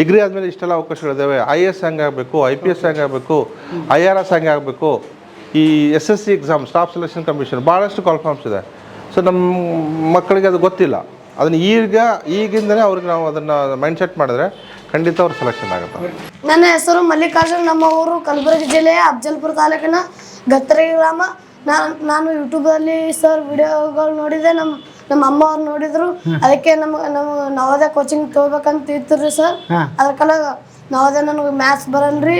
ಡಿಗ್ರಿ ಆದಮೇಲೆ ಇಷ್ಟೆಲ್ಲ ಅವಕಾಶಗಳಿದ್ದಾವೆ ಐ ಎಸ್ ಹೆಂಗೆ ಆಗಬೇಕು ಐ ಪಿ ಎಸ್ ಹೆಂಗೆ ಆಗಬೇಕು ಐ ಆರ್ ಎಸ್ ಹೆಂಗೆ ಆಗಬೇಕು, ಈ S S C exam staff selection commission ಭಾಳಷ್ಟು ಕಾಲ್ಫಾರ್ಮ್ಸ್ ಇದೆ. ಸೊ ನಮ್ಮ ಮಕ್ಕಳಿಗೆ ಅದು ಗೊತ್ತಿಲ್ಲ. ಅದನ್ನ ಈಗ, ಈಗಿಂದನೇ ಅವ್ರಿಗೆ ನಾವು ಅದನ್ನು ಮೈಂಡ್ ಸೆಟ್ ಮಾಡಿದ್ರೆ ಖಂಡಿತ ಅವ್ರು ಸೆಲೆಕ್ಷನ್ ಆಗುತ್ತೆ. ನನ್ನ ಹೆಸರು ಮಲ್ಲಿಕಾರ್ಜುನ್. ನಮ್ಮ ಊರು ಕಲಬುರಗಿ ಜಿಲ್ಲೆಯ ಅಫಜಲ್ಪುರ ತಾಲೂಕಿನ ಗತ್ತರಿ ಗ್ರಾಮ ನಾನು ನಾನು ಯೂಟ್ಯೂಬಲ್ಲಿ ಸರ್ ವಿಡಿಯೋಗಳು ನೋಡಿದೆ ನಮ್ಮ ನಮ್ಮ ಅಮ್ಮ ಅವ್ರು ನೋಡಿದ್ರು. ಅದಕ್ಕೆ ನಮ್ಗೆ ನಮ್ಗೆ ನವೋದಯ ಕೋಚಿಂಗ್ ತಗೋಬೇಕಂತ ಇತ್ತು ಸರ್ ಹಾ. ಕಲ ನನಗೆ ಮ್ಯಾಥ್ಸ್ ಬರಲ್ರಿ?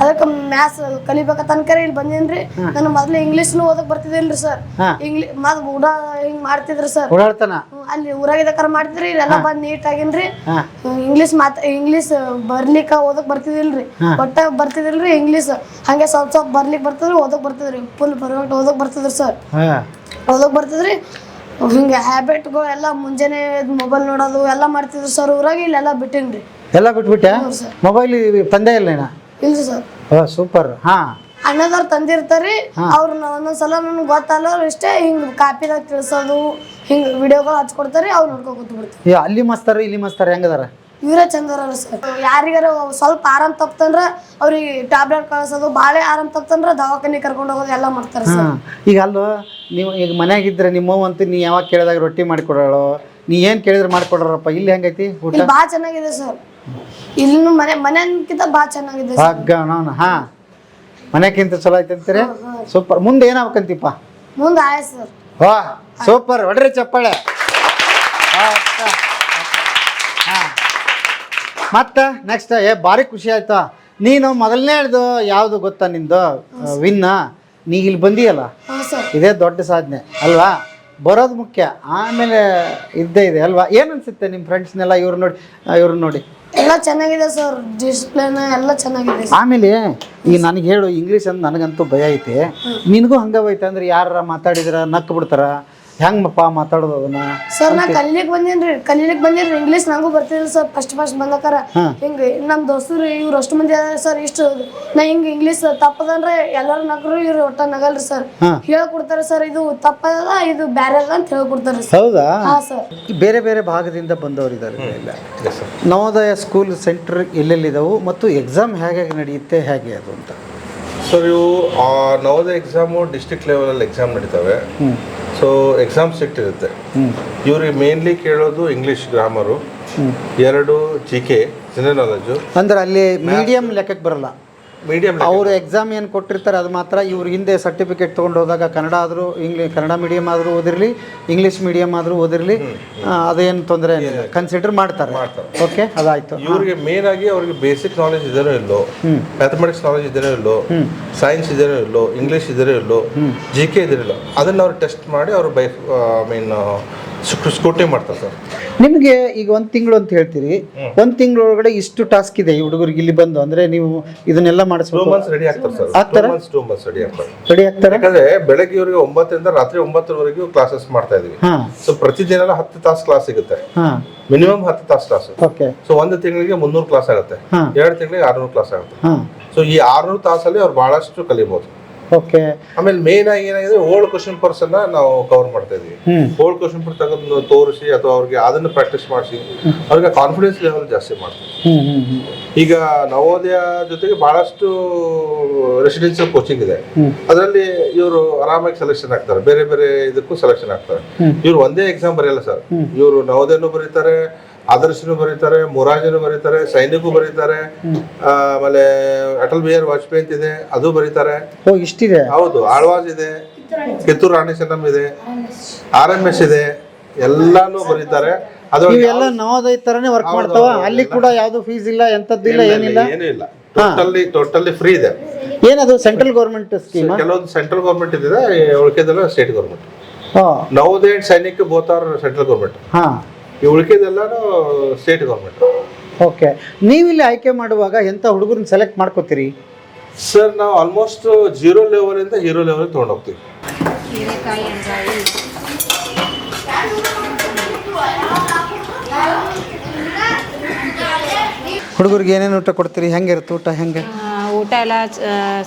ಅದಕ್ಕೆ ಮ್ಯಾಥ್ಸ್ ಕಲಿಬೇಕ ಅನ್ಕರಿ ಇಲ್ಲಿ ಬಂದೇನ್ರಿ? ನಾನು ಮೊದಲು ಇಂಗ್ಲೀಷ್ನು ಓದಕ್ ಬರ್ತಿದ್ದೇನ್ರಿ ಸರ್ ಇಂಗ್ಲಿಷ್ ಇಂಗ್ಲೀಷ್ ಹಿಂಗ್ ಊಡ ಹಿಂಗೆ ಮಾಡ್ತಿದ್ರು ಸರ್ ಓಡಾಡ್ತಾನ ಅಲ್ಲಿ ಊರಾಗಿದ್ದಕ್ಕಾರ ಮಾಡ್ತಿದ್ರಿ ಇಲ್ಲೆಲ್ಲ ಬಂದ್ ನೀಟ್ ಆಗಿನ್ರಿ. ಇಂಗ್ಲೀಷ್ ಮಾತ್ ಇಂಗ್ಲೀಷ್ ಬರ್ಲಿಕ್ಕ ಓದಕ್ ಬರ್ತಿದಿಲ್ರಿ. ಒಟ್ಟ ಬರ್ತಿದಿಲ್ರಿ ಇಂಗ್ಲೀಷ್ ಹಂಗೆ ಸ್ವಲ್ಪ ಸ್ವಲ್ಪ ಬರ್ಲಿಕ್ ಬರ್ತದ್ರಿ ಓದಕ್ ಬರ್ತಿದ್ರಿ. ಫುಲ್ ಪರ್ಫೆಕ್ಟ್ ಓದಕ್ ಬರ್ತಿದ್ರಿ ಸರ್ ಓದಕ್ಕೆ ಓದಕ್ ಬರ್ತಿದ್ರಿ. ಹಿಂಗೆ ಹ್ಯಾಬಿಟ್ಗಳು ಎಲ್ಲ ಮುಂಜಾನೆ ಮೊಬೈಲ್ ನೋಡೋದು ಎಲ್ಲ ಮಾಡ್ತಿದ್ರು ಸರ್ ಊರಾಗ ಇಲ್ಲೆಲ್ಲ ಬಿಟ್ಟಿನ್ರಿ. ಎಲ್ಲ ಬಿಟ್ಬಿಟ್ಟೆ ಮೊಬೈಲ್ ತಂದೆ ಇಲ್ಲ ಇಲ್ರಿ ಸರ್. ಓ ಸೂಪರ್. ಹಾ. ಅಣ್ಣದವ್ರು ತಂದಿರ್ತಾರೆ ಅವ್ರು ಒಂದೊಂದ್ಸಲ ನನ್ಗೆ ಗೊತ್ತಲ್ಲ ಇಷ್ಟೇ ಹಿಂಗೆ ಕಾಪಿದಾಗ ತಿಳಿಸೋದು ಹಿಂಗೆ ವಿಡಿಯೋಗಳು ಹಚ್ಕೊಡ್ತಾರೆ ಅವ್ರು ನೋಡ್ಕೊಂಡು ಕೂತ್ಬಿಡ್ತಾರೆ. ಅಲ್ಲಿ ಮಸ್ತಾರ ಇಲ್ಲಿ ಮಸ್ತಾರ ಹೆಂಗದಾರ? ಇವರೇ ಚಂದರ ಸರ್. ಯಾರಿಗಾರ ಸ್ವಲ್ಪ ಆರಾಮ್ ತಪ್ತಂದ್ರ ಅವ್ರಿಗೆ ಟ್ಯಾಬ್ಲೆಟ್ ಕಳ್ಸೋದು ಭಾಳ ಆರಾಮ್ ತಪ್ತಂದ್ರ ದವಾಖಾನೆ ಕರ್ಕೊಂಡು ಹೋಗೋದು ಎಲ್ಲ ಮಾಡ್ತಾರೆ ಸರ್. ಈಗ ಅಲ್ಲೋ ನೀವು ಈಗ ಮನ್ಯಾಗಿದ್ರೆ ನಿಮ್ಮ ಅಂತ ನೀ ಯಾವಾಗ ಕೇಳಿದಾಗ ರೊಟ್ಟಿ ಮಾಡಿಕೊಡೋಳು? ನೀ ಏನು ಕೇಳಿದ್ರೆ ಮಾಡ್ಕೊಡ್ರಪ್ಪ? ಇಲ್ಲಿ ಹೆಂಗೈತಿ ಊಟ? ಭಾಳ ಚೆನ್ನಾಗಿದೆ ಸರ್. ಇಲ್ಲಿನೂ ಮನೆ ಮನೆಗಿಂತ ಭಾಳ ಚೆನ್ನಾಗಿದೆ ಭಾಗ್ಯನವನ ಹಾ ಮನೆಕ್ಕಿಂತ ಚಲೋ ಐತೆ ಅಂತೀರಿ? ಸೂಪರ್. ಮುಂದೆ ಏನಾಗ್ಬೇಕಂತಿಪ್ಪ? ಮುಂದೆ ಆಯ್ತು ಸರ್. ವಾ ಸೂಪರ್. ಹೊಡ್ರಿ ಚಪ್ಪಾಳೆ. ಮತ್ತೆ ಅಕ್ಕ. ಹಾ. ಮತ್ತ ನೆಕ್ಸ್ಟ್ ಏ ಭಾರಿ ಖುಷಿ ಆಯ್ತಾ? ನೀನು ಮೊದಲನೇ ಹೇಳ್ದು ಯಾವುದು ಗೊತ್ತಾ ನಿಂದು? ವಿನ್ನ? ನೀ ಇಲ್ಲಿ ಬಂದಿಯಲ್ಲ? ಇದೇ ದೊಡ್ಡ ಸಾಧನೆ ಅಲ್ವಾ? ಬರೋದು ಮುಖ್ಯ. ಆಮೇಲೆ ಇದ್ದೇ ಇದೆ ಅಲ್ವಾ? ಏನು ಅನ್ಸುತ್ತೆ ನಿಮ್ಮ ಫ್ರೆಂಡ್ಸ್ನೆಲ್ಲ ಇವ್ರು ನೋಡಿ ಇವ್ರು ನೋಡಿ? ಎಲ್ಲ ಚೆನ್ನಾಗಿದೆ ಸರ್ ಡಿಸ್ಪ್ಲೇನ ಎಲ್ಲ ಚೆನ್ನಾಗಿದೆ ಆಮೇಲೆ ಈ ನನಗೆ ಹೇಳು ಇಂಗ್ಲೀಷ್ ಅಂದ್ರೆ ನನಗಂತೂ ಭಯ ಐತೆ. ನಿನಗೂ ಹಂಗವೈತೆ ಅಂದ್ರೆ ಯಾರ ಮಾತಾಡಿದ್ರೆ ನಕ್ಕ ಬಿಡ್ತಾರ? ಹೆಂಗಪ್ಪ ಮಾತಾಡೋದು ಅದನ್ನ? ಸರ್ ನಾ ಕಲೀಲಿಕ್ ಬಂದೇನ್ರಿ ಕಲೀಲಿಕ್ ಬಂದೇನ್ರಿ ಇಂಗ್ಲೀಷ್ ನಂಗೂ ಬರ್ತಿದ್ರು ಸರ್ ಫಸ್ಟ್ ಫಸ್ಟ್ ಬಂದಕ್ಕಾರ ಹಿಂಗೆ ನಮ್ಮ ದೋಸ್ತರು ಇವ್ರು ಅಷ್ಟು ಮಂದಿ ಅದಾರ ಸರ್ ಇಷ್ಟು ನಾ ಹಿಂಗೆ ಇಂಗ್ಲೀಷ್ ತಪ್ಪದಂದ್ರೆ ಎಲ್ಲರೂ ನಗರು ಇವ್ರು ಒಟ್ಟ ನಗಲ್ರಿ ಸರ್ ಹೇಳ್ಕೊಡ್ತಾರೆ ಸರ್ ಇದು ತಪ್ಪದ ಇದು ಬ್ಯಾರೆ ಅದ ಅಂತ ಹೇಳ್ಕೊಡ್ತಾರೆ ಹೌದಾ? ಹಾಂ ಸರ್ ಬೇರೆ ಬೇರೆ ಭಾಗದಿಂದ ಬಂದವರಿದ್ದಾರೆ ಇಲ್ಲ. ನವೋದಯ ಸ್ಕೂಲ್ ಸೆಂಟರ್ ಎಲ್ಲೆಲ್ಲಿದಾವು ಮತ್ತು ಎಕ್ಸಾಮ್ ಹೇಗೆ ನಡೆಯುತ್ತೆ ಹೇಗೆ ಅದು ಅಂತ. ಸರ್ ಇವು ಆ, ನವೋದಯ ಎಕ್ಸಾಮು ಡಿಸ್ಟ್ರಿಕ್ಟ್ ಲೆವೆಲಲ್ಲಿ ಎಕ್ಸಾಮ್ ನಡೀತವೆ. ಸೊ ಎಕ್ಸಾಮ್ ಸೆಟ್ ಇರುತ್ತೆ. ಇವ್ರಿಗೆ ಮೇನ್ಲಿ ಕೇಳೋದು ಇಂಗ್ಲೀಷ್ ಗ್ರಾಮರು ಎರಡು ಜಿ ಕೆ ಜನರಲ್ ನಾಲೆಜು ಅಂದ್ರೆ ಅಲ್ಲಿ ಮೀಡಿಯಂ ಲೆಕ್ಕಕ್ಕೆ ಬರಲ್ಲ. ಮೀಡಿಯಂ ಅವರು ಎಕ್ಸಾಮ್ ಏನು ಕೊಟ್ಟಿರ್ತಾರೆ ಅದು ಮಾತ್ರ ಇವ್ರ ಹಿಂದೆ ಸರ್ಟಿಫಿಕೇಟ್ ತೊಗೊಂಡು ಹೋದಾಗ ಕನ್ನಡ ಆದರೂ ಇಂಗ್ಲೀಷ್ ಕನ್ನಡ ಮೀಡಿಯಮ್ ಆದರೂ ಓದಿರಲಿ ಇಂಗ್ಲೀಷ್ ಮೀಡಿಯಮ್ ಆದರೂ ಓದಿರಲಿ ಅದೇನು ತೊಂದರೆ ಏನಿಲ್ಲ ಕನ್ಸಿಡರ್ ಮಾಡ್ತಾರೆ. ಓಕೆ ಅದಾಯ್ತು. ಇವರಿಗೆ ಮೇನ್ ಆಗಿ ಅವ್ರಿಗೆ ಬೇಸಿಕ್ ನಾಲೆಜ್ ಇದೇನೋ ಇಲ್ಲೋ ಮ್ಯಾಥಮೆಟಿಕ್ಸ್ ನಾಲೆಜ್ ಇದೇನೋ ಇಲ್ಲೋ ಸೈನ್ಸ್ ಇದೇನೋ ಇಲ್ಲೋ ಇಂಗ್ಲೀಷ್ ಇದೇನೋ ಇಲ್ಲೋ ಜಿ ಕೆ ಇದಿರಲ್ಲ ಅದನ್ನ ಅವ್ರು ಟೆಸ್ಟ್ ಮಾಡಿ ಅವರು ಬೈ ಮೀನ್ ಸ್ಕೂಟಿ ಮಾಡ್ತಾರೆ ಸರ್. ನಿಮಗೆ ಈಗ ಒಂದು ತಿಂಗಳು ಅಂತ ಹೇಳ್ತೀರಿ. ಒಂದು ತಿಂಗಳೊಳಗಡೆ ಇಷ್ಟು ಟಾಸ್ಕ್ ಇದೆ ಈ ಹುಡುಗರಿಗೆ ಇಲ್ಲಿ ಬಂದು. ಅಂದ್ರೆ ನೀವು ಇದನ್ನೆಲ್ಲ ಮಾಡಿಸ್ಬೇಕು. ಮಂತ್ಸ್ ರೆಡಿ ಆಗ್ತಾರೆ ಸರ್. ಟೂ ಆಗ್ತಾರಾ? ಮಂತ್ಸ್ ಟೂ ಮಂತ್ಸ್ ರೆಡಿ ಆಗ್ತಾರೆ. ರೆಡಿ ಆಗ್ತಾರೆ? ಯಾಕಂದ್ರೆ ಬೆಳಗ್ಗೆ ಇವರಿಗೆ ಒಂಬತ್ತರಿಂದ ರಾತ್ರಿ ಒಂಬತ್ತರವರೆಗೂ ಕ್ಲಾಸಸ್ ಮಾಡ್ತಾ ಇದೀವಿ. ಹಾಂ. ಸೊ ಪ್ರತಿದಿನ ಹತ್ತು ತಾಸು ಕ್ಲಾಸ್ ಸಿಗುತ್ತೆ. ಹಾಂ. ಮಿನಿಮಮ್ ಹತ್ತು ತಾಸು ಕ್ಲಾಸ್ ಓಕೆ ಸೊ ಒಂದು ತಿಂಗಳಿಗೆ ಮುನ್ನೂರು ಕ್ಲಾಸ್ ಆಗುತ್ತೆ. ಹಾ. ಎರಡು ತಿಂಗಳಿಗೆ ಆರ್ನೂರು ಕ್ಲಾಸ್ ಆಗುತ್ತೆ. ಹಾಂ. ಸೊ ಈ ಆರ್ನೂರು ತಾಸಲ್ಲಿ ಅವ್ರು ಬಹಳಷ್ಟು ಕಲಿಬಹುದು ಓಕೆ ಆಮೇಲೆ ಮೇನ್ ಆಗಿ ಏನಾಗಿದೆ ಓಲ್ಡ್ ಕ್ವಶನ್ ಪರ್ಸ್ ಅನ್ನ ನಾವು ಕವರ್ ಮಾಡ್ತಾ ಇದೀವಿ. ಓಲ್ಡ್ ಕ್ವಶನ್ ಪರ್ಸ್ ತಗೊಂಡು ತೋರಿಸಿ ಅಥವಾ ಅವ್ರಿಗೆ ಅದನ್ನ ಪ್ರಾಕ್ಟೀಸ್ ಮಾಡಿಸಿ ಅವ್ರಿಗೆ ಕಾನ್ಫಿಡೆನ್ಸ್ ಲೆವೆಲ್ ಜಾಸ್ತಿ ಮಾಡ್ತೀವಿ ಈಗ ನವೋದಯ ಜೊತೆಗೆ ಬಹಳಷ್ಟು ರೆಸಿಡೆನ್ಸಿಯಲ್ ಕೋಚಿಂಗ್ ಇದೆ. ಅದರಲ್ಲಿ ಇವರು ಆರಾಮಾಗಿ ಸೆಲೆಕ್ಷನ್ ಆಗ್ತಾರೆ. ಬೇರೆ ಬೇರೆ ಇದಕ್ಕೂ ಸೆಲೆಕ್ಷನ್ ಆಗ್ತಾರೆ. ಇವರು ಒಂದೇ ಎಕ್ಸಾಮ್ ಬರೆಯಲ್ಲ ಸರ್. ಇವರು ನವೋದಯನು ಬರೀತಾರೆ ಆದರ್ಶನು ಬರೀತಾರೆ ಮೊರಾಜನು ಬರೀತಾರೆ ಸೈನಿಕು ಬರೀತಾರೆ ಆಮೇಲೆ ಅಟಲ್ ಬಿಹಾರಿ ವಾಜಪೇಯಿ ಅಂತ ಇದೆ ಅದು ಬರೀತಾರೆ. ಇಷ್ಟಿದೆ? ಹೌದು ಆಳ್ವಾಸ್ ಇದೆ ಕಿತ್ತೂರು ರಾಣಿ ಚೆನ್ನಮ್ ಇದೆ ಆರ್ ಎಂ ಎಸ್ ಇದೆ ಎಲ್ಲಾನು ಬರೀತಾರೆ. ಇವೆಲ್ಲ ನವೋದಯ ತರನೇ ವರ್ಕ್ ಮಾಡ್ತಾವ? ಅಲ್ಲಿ ಕೂಡ ಯಾವ್ದು ಫೀಸ್ ಇಲ್ಲ ಎಂತದ್ದಿಲ್ಲ ಏನಿಲ್ಲ? ಏನೂ ಇಲ್ಲ. ಟೋಟಲಿ ಟೋಟಲಿ ಫ್ರೀ ಇದೆ. ಏನದು ಸೆಂಟ್ರಲ್ ಗೌರ್ಮೆಂಟ್ ಸ್ಕೀಮ್ ಕೆಲವೊಂದು ಸೆಂಟ್ರಲ್ ಗೌರ್ಮೆಂಟ್ ಇದೆ ಉಳಿಕೆದಲ್ಲ ಸ್ಟೇಟ್ ಗೌರ್ಮೆಂಟ್ ನವೋದಯ ಸೈನಿಕ ಬೋತಾರ್ ಸೆಂಟ್ರಲ್ ಗೌರ್ಮೆಂಟ್ ಹಾ. ಈ ಉಳಿಕೆದೆಲ್ಲಾನು ಸ್ಟೇಟ್ ಗೌರ್ಮೆಂಟ್ ಓಕೆ ನೀವಿಲ್ಲಿ ಆಯ್ಕೆ ಮಾಡುವಾಗ ಎಂತ ಹುಡುಗರನ್ನ ಸೆಲೆಕ್ಟ್ ಮಾಡ್ಕೋತೀರಿ? ಸರ್ ನಾವು ಆಲ್ಮೋಸ್ಟ್ ಜೀರೋ ಲೆವೆಲ್ ಇಂದ ಹೀರೋ ಲೆವೆಲ್ ತೊಗೊಂಡೋಗ್ತೀವಿ. ಹೋಗ್ತೀವಿ ಹುಡುಗರಿಗೆ ಏನೇನು ಊಟ ಕೊಡ್ತೀರಿ? ಹೆಂಗಿರುತ್ತೆ ಊಟ ಹೆಂಗೆ? ಊಟ ಎಲ್ಲ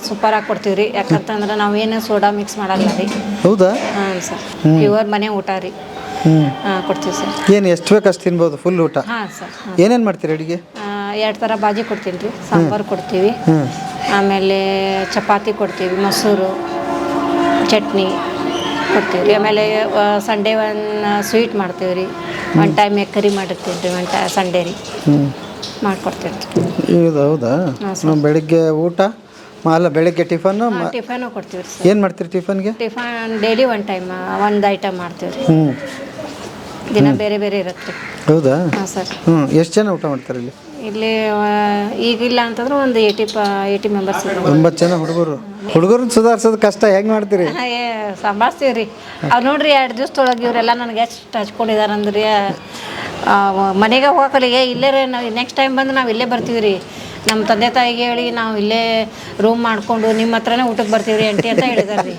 ಸೂಪರ್ ಆಗಿ ಕೊಡ್ತೀವಿ ರೀ ಯಾಕಂತಂದ್ರೆ ಏನು ಸೋಡಾ ಮಿಕ್ಸ್ ಮಾಡಲ್ಲ ರೀ. ಹೌದಾ? ಹಾಂ ಸರ್. ಪ್ಯೂರ್ ಮನೆ ಊಟ ರೀ. ಹಾಂ ಕೊಡ್ತೀವಿ ಸರ್. ಏನು ಎಷ್ಟು ಬೇಕು ಅಷ್ಟು ತಿನ್ಬೋದು ಫುಲ್ ಊಟ? ಹಾಂ ಸರ್ ಏನೇನು ಮಾಡ್ತೀರಿ ಅಡುಗೆ? ಎರಡು ಥರ ಬಾಜಿ ಕೊಡ್ತೀನಿ ರೀ. ಸಾಂಬಾರು ಕೊಡ್ತೀವಿ. ಆಮೇಲೆ ಚಪಾತಿ ಕೊಡ್ತೀವಿ ಮೊಸರು ಚಟ್ನಿ ಕೊಡ್ತೀವಿ ರೀ. ಆಮೇಲೆ ಸಂಡೇ ಒಂದು ಸ್ವೀಟ್ ಮಾಡ್ತೀವಿ ರೀ. ಒನ್ ಟೈಮ್ ಎಕ್ಕರಿ ಕರಿ ಮಾಡಿರ್ತೀನಿ ರೀ ಒನ್ ಟೈ ಸಂಡೇ ರೀ. ಮಾಡ್ಕೊಡ್ತೀನಿ ಇದು ಹೌದಾ? ನಾವು ಬೆಳಿಗ್ಗೆ ಊಟ ಮ- ಅಲ್ಲ ಬೆಳಿಗ್ಗೆ ಟಿಫನ್ ಟಿಫನು ಕೊಡ್ತೀವಿ ರೀ ಸರ್. ಏನು ಮಾಡ್ತೀರಿ ಟಿಫನ್ಗೆ? ಟಿಫನ್ ಡೈಲಿ ಒನ್ ಟೈಮ್ ಒಂದು ಐಟಮ್ ಮಾಡ್ತೀವಿ ರೀ ಹ್ಞೂ ದಿನ ಬೇರೆ ಬೇರೆ ಇರುತ್ತೆ. ರೀ ಹೌದಾ? ಹಾಂ ಸರ್. ಹ್ಞೂ ಎಷ್ಟು ಜನ ಊಟ ಮಾಡ್ತಾರೆ ಇಲ್ಲಿ? ಇಲ್ಲಿ ಆ, ಈಗಿಲ್ಲ ಅಂತಂದ್ರೆ ಒಂದು ಏಯ್ಟಿ ಪ ಏಯ್ಟಿ ಮೆಂಬರ್ಸ್ ಒಂಬತ್ತು ಜನ ಹುಡುಗರು. ಹುಡುಗರನ್ನ ಸುಧಾರಿಸೋದು ಕಷ್ಟ ಹೆಂಗೆ ಮಾಡ್ತೀರಿ? ಏ ಸಂಭಾಳಿಸ್ತೀವಿ ರೀ ಅವ್ರು ನೋಡ್ರಿ ಎರಡು ದಿವಸದೊಳಗೆ ಇವರೆಲ್ಲ ನನಗೆ ಎಷ್ಟು ಹಚ್ಕೊಂಡಿದ್ದಾರೆ ಅಂದ್ರೆ ಮನೆಗೆ ಹೋಗಲ್ಲ ಏ ಇಲ್ಲೇ ರೀ ನಾವು ನೆಕ್ಸ್ಟ್ ಟೈಮ್ ಬಂದು ನಾವು ಇಲ್ಲೇ ಬರ್ತೀವಿ ರೀ ನಮ್ಮ ತಂದೆ ತಾಯಿಗೆ ಹೇಳಿ ನಾವು ಇಲ್ಲೇ ರೂಮ್ ಮಾಡಿಕೊಂಡು ನಿಮ್ಮ ಹತ್ರನೇ ಊಟಕ್ಕೆ ಬರ್ತೀವಿ ರೀ ಅಂಟಿ ಅಂತ ಹೇಳಿದಾರೆ ರೀ